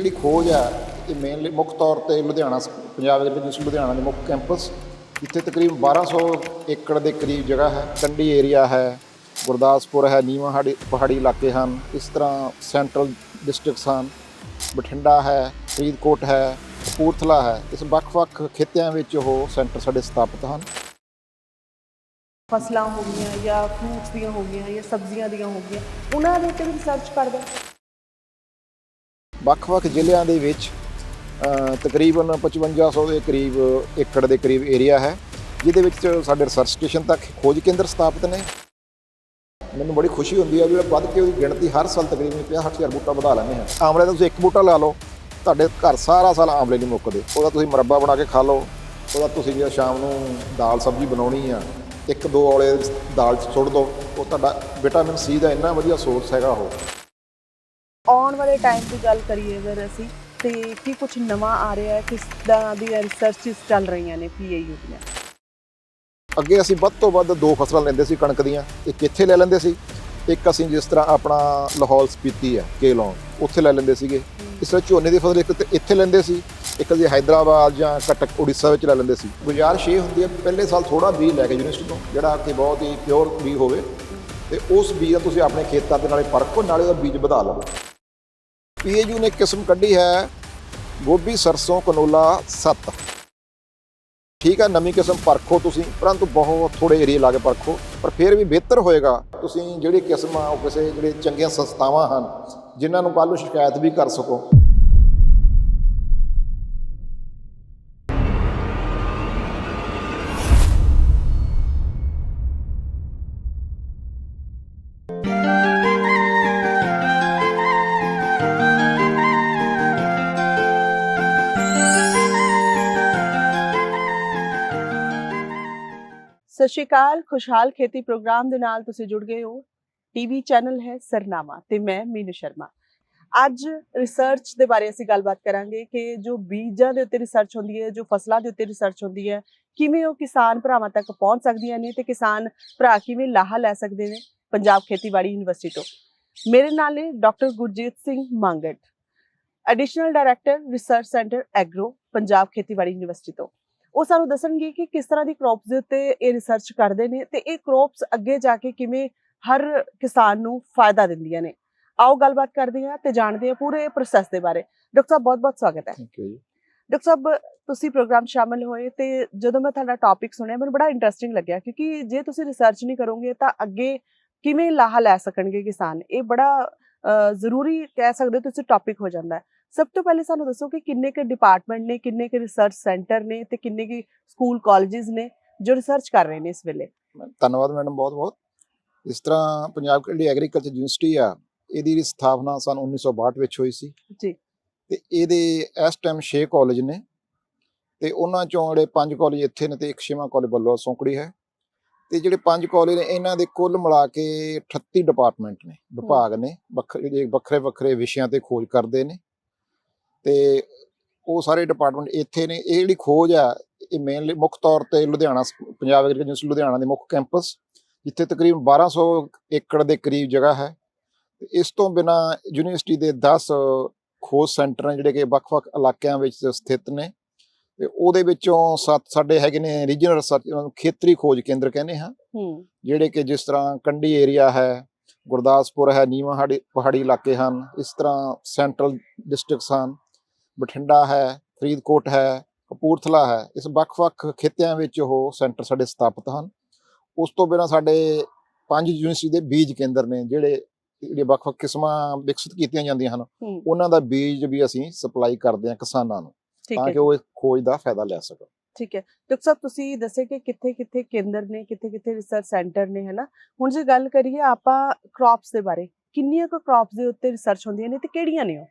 ਜਿਹੜੀ ਖੋਜ ਆ, ਇਹ ਮੇਨਲੀ ਮੁੱਖ ਤੌਰ ਤੇ ਲੁਧਿਆਣਾ ਪੰਜਾਬ ਦੇ ਵਿੱਚ ਲੁਧਿਆਣਾ ਦੇ ਮੁੱਖ ਕੈਂਪਸ ਜਿੱਥੇ ਤਕਰੀਬਨ 1200 ਏਕੜ ਦੇ ਕਰੀਬ ਜਗ੍ਹਾ ਹੈ ਕੰਢੀ ਏਰੀਆ ਹੈ, ਗੁਰਦਾਸਪੁਰ ਹੈ, ਨੀਵਾਂ ਹਾੜੀ, ਪਹਾੜੀ ਇਲਾਕੇ ਹਨ, ਇਸ ਤਰ੍ਹਾਂ ਸੈਂਟਰਲ ਡਿਸਟ੍ਰਿਕਟਸ ਹਨ, ਬਠਿੰਡਾ ਹੈ, ਫਰੀਦਕੋਟ ਹੈ, ਕਪੂਰਥਲਾ ਹੈ, ਇਸ ਵੱਖ-ਵੱਖ ਖੇਤਿਆਂ ਵਿੱਚ ਉਹ ਸੈਂਟਰ ਸਾਡੇ ਸਥਾਪਿਤ ਹਨ। ਫਸਲਾਂ ਹੋ ਗਈਆਂ ਜਾਂ ਫਰੂਟਸ ਦੀਆਂ ਹੋ ਗਈਆਂ ਜਾਂ ਸਬਜ਼ੀਆਂ ਦੀਆਂ ਹੋ ਗਈਆਂ, ਉਹਨਾਂ ਦੇ ਉੱਤੇ ਵੀ ਰਿਸਰਚ ਕਰਦਾ। ਵੱਖ-ਵੱਖ ਜ਼ਿਲ੍ਹਿਆਂ ਦੇ ਵਿੱਚ ਅ, ਤਕਰੀਬਨ 5500 ਦੇ ਕਰੀਬ ਏਕੜ ਦੇ ਕਰੀਬ ਏਰੀਆ ਹੈ ਜਿਹਦੇ ਵਿੱਚ ਸਾਡੇ ਰਿਸਰਚ ਸਟੇਸ਼ਨ ਤੱਕ ਖੋਜ ਕੇਂਦਰ ਸਥਾਪਿਤ ਨੇ। ਮੈਨੂੰ ਬੜੀ ਖੁਸ਼ੀ ਹੁੰਦੀ ਹੈ ਵੀ ਵੱਧ ਕੇ ਉਹਦੀ ਗਿਣਤੀ ਹਰ ਸਾਲ ਤਕਰੀਬਨ 50000 ਬੂਟਾ ਵਧਾ ਲੈਂਦੇ ਹਾਂ। ਆਮਲੇ ਦਾ ਤੁਸੀਂ ਇੱਕ ਬੂਟਾ ਲਾ ਲਓ ਤੁਹਾਡੇ ਘਰ ਸਾਰਾ ਸਾਲ ਆਮਲੇ ਨਹੀਂ ਮੁੱਕਦੇ। ਉਹਦਾ ਤੁਸੀਂ ਮੁਰੱਬਾ ਬਣਾ ਕੇ ਖਾ ਲਓ ਉਹਦਾ ਤੁਸੀਂ ਜੇ ਸ਼ਾਮ ਨੂੰ ਦਾਲ ਸਬਜ਼ੀ ਬਣਾਉਣੀ ਆ ਇੱਕ ਦੋ ਔਲੇ ਦਾਲ 'ਚ ਸੁੱਟ ਦਿਓ ਉਹ ਤੁਹਾਡਾ ਵਿਟਾਮਿਨ ਸੀ ਦਾ ਇੰਨਾ ਵਧੀਆ ਸੋਰਸ ਹੈਗਾ ਉਹ। ਆਉਣ ਵਾਲੇ ਟਾਈਮ ਦੀ ਗੱਲ ਕਰੀਏ ਅਗਰ ਅਸੀਂ, ਤੇ ਕੀ ਕੁਝ ਨਵਾਂ ਆ ਰਿਹਾ ਹੈ, ਕਿਸ ਤਰ੍ਹਾਂ ਦੀ ਰਿਸਰਚਸ ਚੱਲ ਰਹੀਆਂ ਨੇ ਪੀਏਯੂ ਦੀਆਂ? ਅੱਗੇ ਅਸੀਂ ਵੱਧ ਤੋਂ ਵੱਧ ਦੋ ਫਸਲਾਂ ਲੈਂਦੇ ਸੀ ਕਣਕ ਦੀਆਂ, ਇੱਕ ਇੱਥੇ ਲੈ ਲੈਂਦੇ ਸੀ, ਇੱਕ ਅਸੀਂ ਜਿਸ ਤਰ੍ਹਾਂ ਆਪਣਾ ਲਾਹੌਲ ਸਪੀਤੀ ਹੈ, ਕੇਲੋਂ ਉੱਥੇ ਲੈ ਲੈਂਦੇ ਸੀਗੇ। ਇਸ ਤਰ੍ਹਾਂ ਝੋਨੇ ਦੀ ਫਸਲ ਇੱਕ ਤੇ ਇੱਥੇ ਲੈਂਦੇ ਸੀ, ਇੱਕ ਅਸੀਂ ਹైదరాబాద్ ਜਾਂ ਕਟਕ ਉੜੀਸਾ ਵਿੱਚ ਲੈ ਲੈਂਦੇ ਸੀ। ਗੁਜ਼ਾਰਿਸ਼ ਇਹ ਹੁੰਦੀ ਹੈ, ਪਹਿਲੇ ਸਾਲ ਥੋੜਾ ਬੀਜ ਲੈ ਕੇ ਯੂਨੀਵਰਸਿਟੀ ਤੋਂ, ਜਿਹੜਾ ਕਿ ਬਹੁਤ ਹੀ ਪਿਓਰ ਬੀਜ ਹੋਵੇ, ਤੇ ਉਸ ਬੀਜ ਦਾ ਤੁਸੀਂ ਆਪਣੇ ਖੇਤਾਂ ਦੇ ਨਾਲੇ ਪਰਖੋ, ਨਾਲੇ ਉਹਦਾ ਬੀਜ ਵਧਾ ਲਵੋ। ਪੀਏਯੂ ਨੇ ਕਿਸਮ ਕੱਢੀ ਹੈ, ਗੋਭੀ, ਸਰਸੋਂ, ਕਨੋਲਾ 7 ਠੀਕ ਹੈ ਨਵੀਂ ਕਿਸਮ ਪਰਖੋ ਤੁਸੀਂ, ਪਰੰਤੂ ਬਹੁਤ ਥੋੜੇ ਏਰੀਆ ਲਾ ਕੇ ਪਰਖੋ, ਪਰ ਫਿਰ ਵੀ ਬਿਹਤਰ ਹੋਏਗਾ। ਤੁਸੀਂ ਜਿਹੜੀ ਕਿਸਮ ਆ, ਉਹ ਕਿਸੇ ਜਿਹੜੇ ਚੰਗੀਆਂ ਸੰਸਥਾਵਾਂ ਹਨ, ਜਿਨ੍ਹਾਂ ਨੂੰ ਕੱਲ੍ਹ ਨੂੰ ਸ਼ਿਕਾਇਤ ਵੀ ਕਰ ਸਕੋ। ਸ਼੍ਰੀ ਅਕਾਲ ਖੁਸ਼ਹਾਲ ਖੇਤੀ ਪ੍ਰੋਗਰਾਮ ਦੇ ਨਾਲ ਤੁਸੀਂ ਜੁੜ ਗਏ ਹੋ। ਟੀਵੀ ਚੈਨਲ ਹੈ ਸਰਨਾਮਾ ਤੇ ਮੈਂ ਮੀਨੂ ਸ਼ਰਮਾ। ਅੱਜ ਰਿਸਰਚ ਦੇ ਬਾਰੇ ਅਸੀਂ ਗੱਲਬਾਤ ਕਰਾਂਗੇ ਕਿ ਜੋ ਬੀਜਾਂ ਦੇ ਉੱਤੇ ਰਿਸਰਚ ਹੁੰਦੀ ਹੈ, ਜੋ ਫਸਲਾਂ ਦੇ ਉੱਤੇ ਰਿਸਰਚ ਹੁੰਦੀ ਹੈ, ਕਿਵੇਂ ਉਹ ਕਿਸਾਨ ਭਰਾਵਾਂ ਤੱਕ ਪਹੁੰਚ ਸਕਦੀਆਂ ਨੇ ਤੇ ਕਿਸਾਨ ਭਰਾ ਕਿਵੇਂ ਲਾਹਾ ਲੈ ਸਕਦੇ ਨੇ ਪੰਜਾਬ ਖੇਤੀਬਾੜੀ ਯੂਨੀਵਰਸਿਟੀ ਤੋਂ। ਮੇਰੇ ਨਾਲ ਨੇ doctor Gurjit Singh Mangat additional director research centre agro Punjab ਖੇਤੀਬਾੜੀ ਯੂਨੀਵਰਸਿਟੀ ਤੋਂ। ਉਹ ਸਾਨੂੰ ਦੱਸਣਗੇ ਕਿ ਕਿਸ ਤਰ੍ਹਾਂ ਦੀ ਕ੍ਰੌਪਸ ਦੇ ਉੱਤੇ ਇਹ ਰਿਸਰਚ ਕਰਦੇ ਨੇ ਤੇ ਇਹ ਕ੍ਰੌਪਸ ਅੱਗੇ ਜਾ ਕੇ ਕਿਵੇਂ ਹਰ ਕਿਸਾਨ ਨੂੰ ਫਾਇਦਾ ਦਿੰਦੀਆਂ ਨੇ। ਆਓ ਗੱਲਬਾਤ ਕਰਦੇ ਹਾਂ ਤੇ ਜਾਣਦੇ ਹਾਂ ਪੂਰੇ ਪ੍ਰੋਸੈਸ ਦੇ ਬਾਰੇ। ਡਾਕਟਰ ਸਾਹਿਬ ਬਹੁਤ-ਬਹੁਤ ਸਵਾਗਤ ਹੈ। ਥੈਂਕ ਯੂ ਜੀ। ਡਾਕਟਰ ਸਾਹਿਬ ਤੁਸੀਂ ਪ੍ਰੋਗਰਾਮ ਸ਼ਾਮਲ ਹੋਏ ਤੇ ਜਦੋਂ ਮੈਂ ਤੁਹਾਡਾ ਟੌਪਿਕ ਸੁਣਿਆ ਮੈਨੂੰ ਬੜਾ ਇੰਟਰਸਟਿੰਗ ਲੱਗਿਆ ਕਿਉਂਕਿ ਜੇ ਤੁਸੀਂ ਰਿਸਰਚ ਨਹੀਂ ਕਰੋਗੇ ਤਾਂ ਅੱਗੇ ਕਿਵੇਂ ਲਾਹਾ ਲੈ ਸਕਣਗੇ ਕਿਸਾਨ? ਇਹ ਬੜਾ ਜ਼ਰੂਰੀ ਕਹਿ ਸਕਦੇ ਤੁਸੀਂ ਟੌਪਿਕ ਹੋ ਜਾਂਦਾ ਹੈ। ਸਭ ਤੋਂ ਪਹਿਲੇ ਸਾਨੂੰ ਦੱਸੋ ਕਿ ਕਿੰਨੇ ਕੁ ਡਿਪਾਰਟਮੈਂਟ ਨੇ ਕਿੰਨੇ ਕੁ ਰਿਸਰਚ ਸੈਂਟਰ ਨੇ ਤੇ ਕਿੰਨੇ ਕੁ ਸਕੂਲ ਕਾਲਜਸ ਨੇ ਜੋ ਰਿਸਰਚ ਕਰ ਰਹੇ ਨੇ ਇਸ ਵੇਲੇ? ਧੰਨਵਾਦ ਮੈਡਮ ਬਹੁਤ ਬਹੁਤ। ਇਸ ਤਰ੍ਹਾਂ ਪੰਜਾਬ ਜਿਹੜੀ ਐਗਰੀਕਲਚਰ ਯੂਨੀਵਰਸਿਟੀ ਆ ਇਹਦੀ ਸਥਾਪਨਾ ਸਨ 1962 ਵਿੱਚ ਹੋਈ ਸੀ। ਜੀ। ਤੇ ਇਹਦੇ ਇਸ ਟਾਈਮ 6 ਕਾਲਜ ਨੇ ਤੇ ਉਹਨਾਂ ਚੋਂ ਜਿਹੜੇ ਪੰਜ ਕਾਲਜ ਇੱਥੇ ਨੇ ਤੇ ਇੱਕ ਛੇਵਾਂ ਕਾਲਜ ਵੱਲੋਂ ਸੌਂਕੜੀ ਹੈ। ਤੇ ਜਿਹੜੇ ਪੰਜ ਕਾਲਜ ਨੇ ਇਹਨਾਂ ਦੇ ਕੁੱਲ ਮਿਲਾ ਕੇ 38 ਡਿਪਾਰਟਮੈਂਟ ਨੇ ਵਿਭਾਗ ਨੇ ਵੱਖਰੇ ਵੱਖਰੇ ਵੱਖਰੇ ਵਿਸ਼ਿਆਂ ਤੇ ਖੋਜ ਕਰਦੇ ਨੇ। ਤੇ ਉਹ ਸਾਰੇ ਡਿਪਾਰਟਮੈਂਟ ਇੱਥੇ ਨੇ ਇਹ ਜਿਹੜੀ ਖੋਜ ਆ ਇਹ ਮੇਨਲੀ ਮੁੱਖ ਤੌਰ ਤੇ ਲੁਧਿਆਣਾ ਪੰਜਾਬ ਐਗਰੀਕਲਚਰ ਯੂਨੀਵਰਸਿਟੀ ਲੁਧਿਆਣਾ ਦੇ ਮੁੱਖ ਕੈਂਪਸ ਜਿੱਥੇ ਤਕਰੀਬਨ 1200 ਏਕੜ ਦੇ ਕਰੀਬ ਜਗ੍ਹਾ ਹੈ। ਇਸ ਤੋਂ ਬਿਨਾ ਯੂਨੀਵਰਸਿਟੀ ਦੇ 10 ਖੋਜ ਸੈਂਟਰ ਨੇ ਜਿਹੜੇ ਕਿ ਵੱਖ-ਵੱਖ ਇਲਾਕਿਆਂ ਵਿੱਚ ਸਥਿਤ ਨੇ। ਤੇ ਉਹਦੇ ਵਿੱਚੋਂ ਸੱਤ ਸਾਡੇ ਹੈਗੇ ਨੇ ਰੀਜਨਲ ਰਿਸਰਚ ਉਹਨਾਂ ਨੂੰ ਖੇਤਰੀ ਖੋਜ ਕੇਂਦਰ ਕਹਿੰਦੇ ਹਾਂ। ਜਿਹੜੇ ਕਿ ਜਿਸ ਤਰ੍ਹਾਂ ਕੰਢੀ ਏਰੀਆ ਹੈ ਗੁਰਦਾਸਪੁਰ ਹੈ ਨੀਵਾਂ ਹਾੜੀ ਪਹਾੜੀ ਇਲਾਕੇ ਹਨ ਇਸ ਤਰ੍ਹਾਂ ਸੈਂਟਰਲ ਡਿਸਟ੍ਰਿਕਟਸ ਹਨ। ਬਠਿੰਡਾ ਹੈ ਫਰੀਦਕੋਟ ਹੈ ਕਪੂਰਥਲਾ ਹੈ ਇਸ ਵੱਖ-ਵੱਖ ਖੇਤਿਆਂ ਵਿੱਚ ਉਹ ਸੈਂਟਰ ਸਾਡੇ ਸਥਾਪਿਤ ਹਨ। ਉਸ ਤੋਂ ਬਿਨਾਂ ਸਾਡੇ ਪੰਜ ਯੂਨੀਵਰਸਿਟੀ ਦੇ ਬੀਜ ਕੇਂਦਰ ਨੇ ਜਿਹੜੇ ਜਿਹੜੇ ਵੱਖ-ਵੱਖ ਕਿਸਮਾਂ ਵਿਕਸਿਤ ਕੀਤੀਆਂ ਜਾਂਦੀਆਂ ਹਨ ਉਹਨਾਂ ਦਾ ਬੀਜ ਵੀ ਅਸੀਂ ਸਪਲਾਈ ਕਰਦੇ ਹਾਂ ਕਿਸਾਨਾਂ ਨੂੰ ਤਾਂ ਕਿ ਉਹ ਇਸ ਖੋਜ ਦਾ ਫਾਇਦਾ ਲੈ ਸਕਣ। ਠੀਕ ਹੈ। ਡਾਕਟਰ ਸਾਹਿਬ ਤੁਸੀਂ ਦੱਸੇ ਕਿ ਕਿੱਥੇ ਕਿੱਥੇ ਕੇਂਦਰ ਨੇ ਕਿੱਥੇ ਕਿੱਥੇ ਰਿਸਰਚ ਸੈਂਟਰ ਨੇ ਹਨਾ ਹੁਣ ਜੇ ਗੱਲ ਕਰੀਏ ਆਪਾਂ ਕ੍ਰੌਪਸ ਦੇ ਬਾਰੇ ਕਿੰਨੀਆਂ ਕੁ ਕ੍ਰੌਪਸ ਦੇ ਉੱਤੇ ਰਿਸਰਚ ਹੁੰਦੀਆਂ ਨੇ ਤੇ ਕਿਹੜੀਆਂ ਨੇ ਉਹ?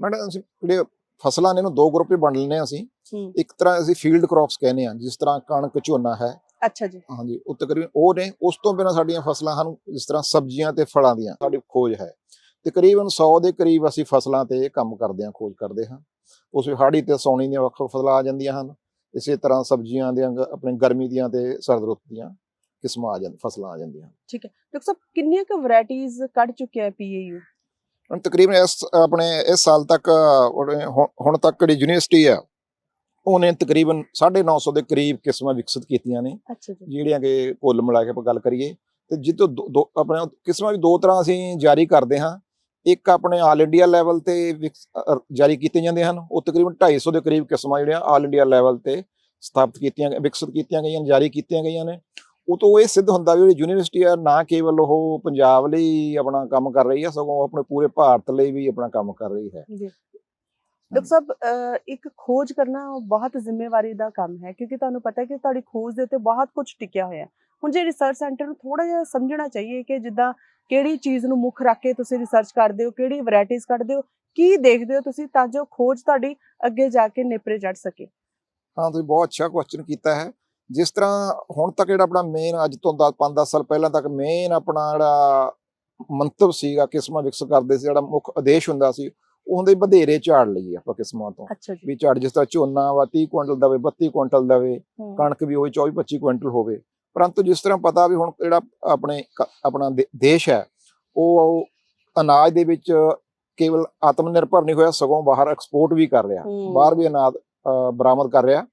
ਮੈਡਮ ਅਸੀਂ ਜਿਹੜੇ ਫਸਲਾਂ ਨੇ ਇਹਨੂੰ ਦੋ ਗਰੁੱਪ ਹੀ ਵੰਡ ਲੈਂਦੇ ਹਾਂ ਅਸੀਂ। ਹੂੰ। ਇੱਕ ਤਰ੍ਹਾਂ ਅਸੀਂ ਫੀਲਡ ਕ੍ਰੌਪਸ ਕਹਿੰਦੇ ਹਾਂ ਜਿਸ ਤਰ੍ਹਾਂ ਕਣਕ ਝੋਨਾ ਹੈ। ਅੱਛਾ ਜੀ। ਹਾਂਜੀ ਉਹ ਤਕਰੀਬਨ ਉਹ ਨੇ ਉਸ ਤੋਂ ਬਿਨਾਂ ਸਾਡੀਆਂ ਫਸਲਾਂ ਹਨ ਜਿਸ ਤਰ੍ਹਾਂ ਸਬਜ਼ੀਆਂ ਤੇ ਫਲਾਂ ਦੀਆਂ ਸਾਡੀ ਖੋਜ ਹੈ। ਤਕਰੀਬਨ 100 ਦੇ ਕਰੀਬ ਅਸੀਂ ਫਸਲਾਂ ਤੇ ਕੰਮ ਕਰਦੇ ਹਾਂ ਖੋਜ ਕਰਦੇ ਹਾਂ। ਉਸ ਵਿੱਚ ਹਾੜੀ ਤੇ ਸੌਣੀ ਦੀਆਂ ਵੱਖ ਫਸਲਾਂ ਆ ਜਾਂਦੀਆਂ ਹਨ। ਇਸੇ ਤਰ੍ਹਾਂ ਸਬਜ਼ੀਆਂ ਦੀਆਂ ਆਪਣੇ ਗਰਮੀ ਦੀਆਂ ਤੇ ਸਰਦ ਰੁੱਤ ਦੀਆਂ ਕਿਸਮਾਂ ਆ ਜਾਂਦੀਆਂ ਫਸਲਾਂ ਆ ਜਾਂਦੀਆਂ ਠੀਕ ਹੈ। ਡਾਕਟਰ ਸਾਹਿਬ ਕਿੰਨੀਆਂ ਕੁ ਵੈਰਾਈਟੀਆਂ ਕੱਢ ਚੁੱਕਿਆ ਹੈ ਪੀਏਯੂ ਤਕਰੀਬਨ ਇਸ ਆਪਣੇ ਇਸ ਸਾਲ ਤੱਕ ਹੁਣ- ਹੁਣ ਤੱਕ ਜਿਹੜੀ ਯੂਨੀਵਰਸਿਟੀ ਆ ਉਹਨੇ ਤਕਰੀਬਨ 950 ਦੇ ਕਰੀਬ ਕਿਸਮਾਂ ਵਿਕਸਿਤ ਕੀਤੀਆਂ ਨੇ ਜਿਹੜੀਆਂ ਕਿ ਕੁੱਲ ਮਿਲਾ ਕੇ ਆਪਾਂ ਗੱਲ ਕਰੀਏ ਤੇ ਜਿੱਤੋਂ ਦੋ- ਆਪਣੇ ਕਿਸਮਾਂ ਵੀ ਦੋ ਤਰ੍ਹਾਂ ਅਸੀਂ ਜਾਰੀ ਕਰਦੇ ਹਾਂ ਇੱਕ ਆਪਣੇ ਆਲ ਇੰਡੀਆ ਲੈਵਲ ਤੇ ਜਾਰੀ ਕੀਤੇ ਜਾਂਦੇ ਹਨ ਉਹ ਤਕਰੀਬਨ 250 ਦੇ ਕਰੀਬ ਕਿਸਮਾਂ ਜਿਹੜੀਆਂ ਆਲ ਇੰਡੀਆ ਲੈਵਲ ਤੇ ਸਥਾਪਿਤ ਕੀਤੀਆਂ ਵਿਕਸਿਤ ਕੀਤੀਆਂ ਗਈਆਂ ਜਾਰੀ ਕੀਤੀਆਂ ਗਈਆਂ ਨੇ ਉਹ ਤੋਂ ਇਹ ਸਿੱਧ ਹੁੰਦਾ ਵੀ ਜਿਹੜੀ ਯੂਨੀਵਰਸਿਟੀ ਆ ਨਾ ਕੇਵਲ ਉਹ ਪੰਜਾਬ ਲਈ ਆਪਣਾ ਕੰਮ ਕਰ ਰਹੀ ਹੈ ਸਗੋਂ ਆਪਣੇ ਪੂਰੇ ਭਾਰਤ ਲਈ ਵੀ ਆਪਣਾ ਕੰਮ ਕਰ ਰਹੀ ਹੈ। ਜੀ। ਡਾਕਟਰ ਸਾਹਿਬ ਇੱਕ ਖੋਜ ਕਰਨਾ ਬਹੁਤ ਜ਼ਿੰਮੇਵਾਰੀ ਦਾ ਕੰਮ ਹੈ ਕਿਉਂਕਿ ਤੁਹਾਨੂੰ ਪਤਾ ਹੈ ਕਿ ਤੁਹਾਡੀ ਖੋਜ ਦੇ ਉੱਤੇ ਬਹੁਤ ਕੁਝ ਟਿਕਿਆ ਹੋਇਆ ਹੁਣ ਜੇ ਰਿਸਰਚ ਸੈਂਟਰ ਨੂੰ ਥੋੜਾ ਜਿਹਾ ਸਮਝਣਾ ਚਾਹੀਏ ਕਿ ਜਿੱਦਾਂ ਕਿਹੜੀ ਚੀਜ਼ ਨੂੰ ਮੁੱਖ ਰੱਖ ਕੇ ਤੁਸੀਂ ਰਿਸਰਚ ਕਰਦੇ ਹੋ ਕਿਹੜੀ ਵੈਰਾਈਟੀਆਂ ਕੱਢਦੇ ਹੋ ਕੀ ਦੇਖਦੇ ਹੋ ਤੁਸੀਂ ਤਾਂ ਜੋ ਖੋਜ ਤੁਹਾਡੀ ਅੱਗੇ ਜਾ ਕੇ ਨੇਪਰੇ ਚੜ ਸਕੇ? ਹਾਂ ਤੁਸੀਂ ਬਹੁਤ ਅੱਛਾ ਕੁਐਸਚਨ ਕੀਤਾ ਹੈ। ਜਿਸ ਤਰ੍ਹਾਂ ਹੁਣ ਤੱਕ ਜਿਹੜਾ ਆਪਣਾ ਮੇਨ ਅੱਜ ਤੋਂ 5-10 ਸਾਲ ਪਹਿਲਾਂ ਤੱਕ ਮੇਨ ਆਪਣਾ ਜਿਹੜਾ ਮੰਤਵ ਸੀਗਾ ਕਿਸਮਾਂ ਵਿਕਸਿਤ ਕਰਦੇ ਸੀ ਜਿਹੜਾ ਮੁੱਖ ਉਦੇਸ਼ ਹੁੰਦਾ ਸੀ ਉਹ ਹੁੰਦੇ ਵਧੇਰੇ ਝਾੜ ਲਈ ਆਪਾਂ ਕਿਸਮਾਂ ਤੋਂ। ਵੀ ਝਾੜ ਜਿਸ ਤਰ੍ਹਾਂ ਝੋਨਾ ਵਾ 30 ਕੁਇੰਟਲ ਦਵੇ 32 ਕੁਇੰਟਲ ਦਵੇ ਕਣਕ ਵੀ ਹੋਵੇ 24 25 ਕੁਇੰਟਲ ਹੋਵੇ। ਪਰੰਤੂ ਜਿਸ ਤਰ੍ਹਾਂ ਪਤਾ ਵੀ ਹੁਣ ਜਿਹੜਾ ਆਪਣੇ ਆਪਣਾ ਦੇਸ਼ ਹੈ ਉਹ ਅਨਾਜ ਦੇ ਵਿੱਚ ਕੇਵਲ ਆਤਮ ਨਿਰਭਰ ਨਹੀਂ ਹੋਇਆ ਸਗੋਂ ਬਾਹਰ ਐਕਸਪੋਰਟ ਵੀ ਕਰ ਰਿਹਾ। ਬਾਹਰ ਵੀ ਅਨਾਜ ਬਰਾਮਦ ਕਰ ਰਿਹਾ।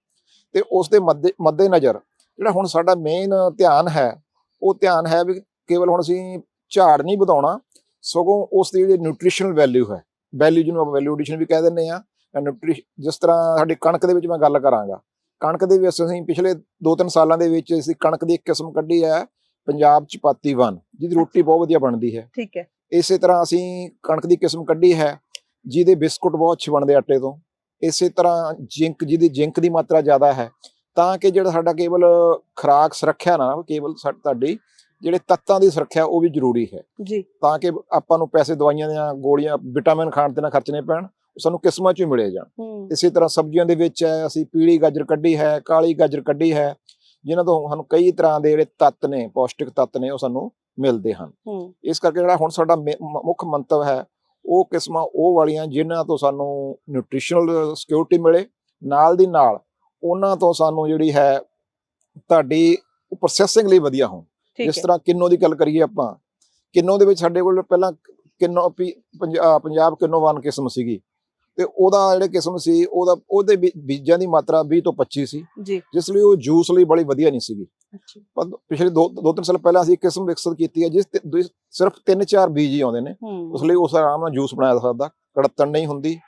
ਤੇ ਉਸ ਦੇ ਮੱਦੇ ਨਜ਼ਰ ਜਿਹੜਾ ਹੁਣ ਸਾਡਾ ਮੇਨ ਧਿਆਨ ਹੈ ਉਹ ਧਿਆਨ ਹੈ ਵੀ ਕੇਵਲ ਹੁਣ ਅਸੀਂ ਝਾੜ ਨਹੀਂ ਵਧਾਉਣਾ ਸਗੋਂ ਉਸ ਦੀ ਜਿਹੜੀ ਨਿਊਟ੍ਰੀਸ਼ਨਲ ਵੈਲਿਊ ਹੈ ਵੈਲਿਊ ਜਿਹਨੂੰ ਆਪਾਂ ਵੈਲਿਊ ਐਡੀਸ਼ਨ ਵੀ ਕਹਿ ਦਿੰਦੇ ਆ ਨਿਊਟ੍ਰੀ ਜਿਸ ਤਰ੍ਹਾਂ ਸਾਡੀ ਕਣਕ ਦੇ ਵਿੱਚ ਮੈਂ ਗੱਲ ਕਰਾਂਗਾ ਕਣਕ ਦੇ ਵਿੱਚ ਅਸੀਂ ਪਿਛਲੇ 2-3 ਸਾਲਾਂ ਦੇ ਵਿੱਚ ਅਸੀਂ ਕਣਕ ਦੀ ਇੱਕ ਕਿਸਮ ਕੱਢੀ ਹੈ ਪੰਜਾਬ ਚਪਾਤੀ 1 ਜਿਹਦੀ ਰੋਟੀ ਬਹੁਤ ਵਧੀਆ ਬਣਦੀ ਹੈ। ਠੀਕ ਹੈ। ਇਸੇ ਤਰ੍ਹਾਂ ਅਸੀਂ ਕਣਕ ਦੀ ਕਿਸਮ ਕੱਢੀ ਹੈ ਜਿਹਦੇ ਬਿਸਕੁਟ ਬਹੁਤ ਅੱਛੇ ਬਣਦੇ ਆਟੇ ਤੋਂ। ਇਸੇ ਤਰ੍ਹਾਂ ਜਿੰਕ ਜਿਹਦੀ ਜਿੰਕ ਦੀ ਮਾਤਰਾ ਜ਼ਿਆਦਾ ਹੈ ਤਾਂ ਕਿ ਜਿਹੜਾ ਸਾਡਾ ਕੇਵਲ ਖੁਰਾਕ ਸੁਰੱਖਿਆ ਨਾ ਕੇਵਲ ਤੁਹਾਡੀ ਜਿਹੜੇ ਤੱਤਾਂ ਦੀ ਸੁਰੱਖਿਆ ਉਹ ਵੀ ਜ਼ਰੂਰੀ ਹੈ। ਜੀ। ਤਾਂ ਕਿ ਆਪਾਂ ਨੂੰ ਪੈਸੇ ਦਵਾਈਆਂ ਦੀਆਂ ਗੋਲੀਆਂ ਵਿਟਾਮਿਨ ਖਾਣ ਤੇ ਨਾ ਖਰਚਣੇ ਪੈਣ ਸਾਨੂੰ ਕਿਸਮਾਂ ਚੋਂ ਹੀ ਮਿਲੇ ਜਾਣ। ਇਸੇ ਤਰ੍ਹਾਂ ਸਬਜ਼ੀਆਂ ਦੇ ਵਿੱਚ ਹੈ ਅਸੀਂ ਪੀਲੀ ਗਾਜਰ ਕੱਢੀ ਹੈ ਕਾਲੀ ਗਾਜਰ ਕੱਢੀ ਹੈ ਜਿਨ੍ਹਾਂ ਤੋਂ ਸਾਨੂੰ ਕਈ ਤਰ੍ਹਾਂ ਦੇ ਜਿਹੜੇ ਤੱਤ ਨੇ ਪੌਸ਼ਟਿਕ ਤੱਤ ਨੇ ਉਹ ਸਾਨੂੰ ਮਿਲਦੇ ਹਨ। ਇਸ ਕਰਕੇ ਜਿਹੜਾ ਹੁਣ ਸਾਡਾ ਮੁੱਖ ਮੰਤਵ ਹੈ ਉਹ ਕਿਸਮਾਂ ਉਹ ਵਾਲੀਆਂ ਜਿਨ੍ਹਾਂ ਤੋਂ ਸਾਨੂੰ ਨਿਊਟ੍ਰੀਸ਼ਨਲ ਸਿਕਿਉਰਿਟੀ ਮਿਲੇ ਨਾਲ ਦੀ ਨਾਲ ਉਹਨਾਂ ਤੋਂ ਸਾਨੂੰ ਜਿਹੜੀ ਹੈ ਤੁਹਾਡੀ ਪ੍ਰੋਸੈਸਿੰਗ ਲਈ ਵਧੀਆ ਹੋਣ। ਜਿਸ ਤਰ੍ਹਾਂ ਕਿੰਨੋ ਦੀ ਗੱਲ ਕਰੀਏ ਆਪਾਂ ਕਿੰਨੋ ਦੇ ਵਿੱਚ ਸਾਡੇ ਕੋਲ ਪਹਿਲਾਂ ਕਿੰਨੋ ਪੰਜਾਬ ਕਿੰਨੋ ਵਨ ਕਿਸਮ ਸੀਗੀ। ਤੇ ਉਹਦਾ ਜਿਹੜੇ ਕਿਸਮ ਸੀ ਉਹਦਾ ਉਹਦੇ ਬੀਜਾਂ ਦੀ ਮਾਤਰਾ 20 ਤੋਂ 25 ਸੀ। ਜੀ। ਜਿਸ ਲਈ ਉਹ ਜੂਸ ਲਈ ਬੜੀ ਵਧੀਆ ਨਹੀਂ ਸੀਗੀ। ਅੱਛਾ। ਪਰ ਪਿਛਲੇ 2 ਦੋ ਤਿੰਨ ਸਾਲ ਪਹਿਲਾਂ ਅਸੀਂ ਇੱਕ ਕਿਸਮ ਵਿਕਸਿਤ ਕੀਤੀ ਹੈ ਜਿਸ ਸਿਰਫ 3-4 ਬੀਜ ਹੀ ਆਉਂਦੇ ਨੇ। ਉਸ ਲਈ ਉਸ ਆਰਾਮ ਨਾਲ ਜੂਸ ਬਣਾਇਆ ਜਾ ਸਕਦਾ ਕੜਤਣ ਨਹੀਂ ਹੁੰਦੀ।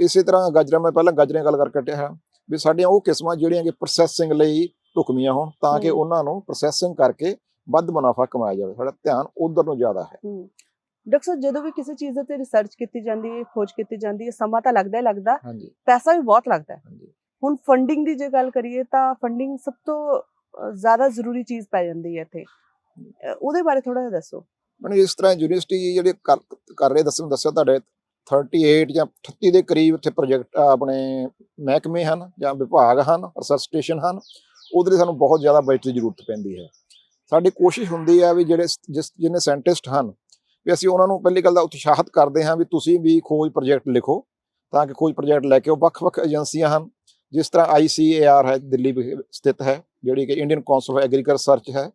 ਇਸੇ ਤਰ੍ਹਾਂ ਗਾਜਰਾਂ ਮੈਂ ਪਹਿਲਾਂ ਗਾਜਰਾਂ ਗੱਲ ਕਰਕੇ ਹਟਿਆ ਹਾਂ ਵੀ ਸਾਡੀਆਂ ਉਹ ਕਿਸਮਾਂ ਜਿਹੜੀਆਂ ਕਿ ਪ੍ਰੋਸੈਸਿੰਗ ਲਈ ਢੁਕਵੀਆਂ ਹੋਣ ਤਾਂ ਕਿ। ਉਹਨਾਂ ਨੂੰ ਪ੍ਰੋਸੈਸਿੰਗ ਕਰਕੇ ਵੱਧ ਮੁਨਾਫਾ ਕਮਾਇਆ ਜਾਵੇ। ਸਾਡਾ ਧਿਆਨ ਉਧਰ ਨੂੰ ਜ਼ਿਆਦਾ ਹੂੰ। ਡਾਕਟਰ ਸਾਹਿਬ ਜਦੋਂ ਵੀ ਕਿਸੇ ਚੀਜ਼ ਤੇ ਰਿਸਰਚ ਕੀਤੀ ਜਾਂਦੀ ਹੈ ਖੋਜ ਕੀਤੀ ਜਾਂਦੀ ਹੈ ਸਮਾਂ ਤਾਂ ਲੱਗਦਾ ਹੀ ਲੱਗਦਾ ਹਾਂਜੀ। ਪੈਸਾ ਵੀ ਬਹੁਤ ਲੱਗਦਾ ਹੈ। ਹਾਂਜੀ। ਹੁਣ ਫੰਡਿੰਗ ਦੀ ਜੇ ਗੱਲ ਕਰੀਏ ਤਾਂ ਫੰਡਿੰਗ ਸਭ ਤੋਂ ਜ਼ਿਆਦਾ ਜ਼ਰੂਰੀ ਚੀਜ਼ ਪੈ ਜਾਂਦੀ ਹੈ ਇੱਥੇ। ਉਹਦੇ ਬਾਰੇ ਥੋੜਾ ਜਿਹਾ ਦੱਸੋ। ਮੈਨੂੰ ਇਸ ਤਰ੍ਹਾਂ ਯੂਨੀਵਰਸਿਟੀ ਜਿਹੜੇ ਕਰ ਰਹੇ ਦੱਸਣ ਦੱਸਿਆ ਤੁਹਾਡੇ 38 ਜਾਂ 38 ਦੇ ਕਰੀਬ ਇੱਥੇ ਪ੍ਰੋਜੈਕਟ ਆਪਣੇ ਮਹਿਕਮੇ ਹਨ ਜਾਂ ਵਿਭਾਗ ਹਨ ਰਿਸਰਚ ਸਟੇਸ਼ਨ ਹਨ ਉਹਦੇ ਲਈ ਸਾਨੂੰ ਬਹੁਤ ਜ਼ਿਆਦਾ ਬਜਟ ਦੀ ਜ਼ਰੂਰਤ ਪੈਂਦੀ ਹੈ। ਸਾਡੀ ਕੋਸ਼ਿਸ਼ ਹੁੰਦੀ ਹੈ ਵੀ ਜਿਹੜੇ ਜਿਸ ਜਿਹਨੇ ਸਾਇੰਟਿਸਟ ਹਨ ਵੀ ਅਸੀਂ ਉਹਨਾਂ ਨੂੰ ਪਹਿਲੀ ਗੱਲ ਦਾ ਉਤਸ਼ਾਹਿਤ ਕਰਦੇ ਹਾਂ ਵੀ ਤੁਸੀਂ ਵੀ ਖੋਜ ਪ੍ਰੋਜੈਕਟ ਲਿਖੋ ਤਾਂ ਕਿ ਖੋਜ ਪ੍ਰੋਜੈਕਟ ਲੈ ਕੇ ਉਹ ਵੱਖ-ਵੱਖ ਏਜੰਸੀਆਂ ਹਨ। ਜਿਸ ਤਰ੍ਹਾਂ ICAR ਹੈ, ਦਿੱਲੀ ਵਿਖੇ ਸਥਿਤ ਹੈ, ਜਿਹੜੀ ਕਿ Indian council of agriculture research ਹੈ।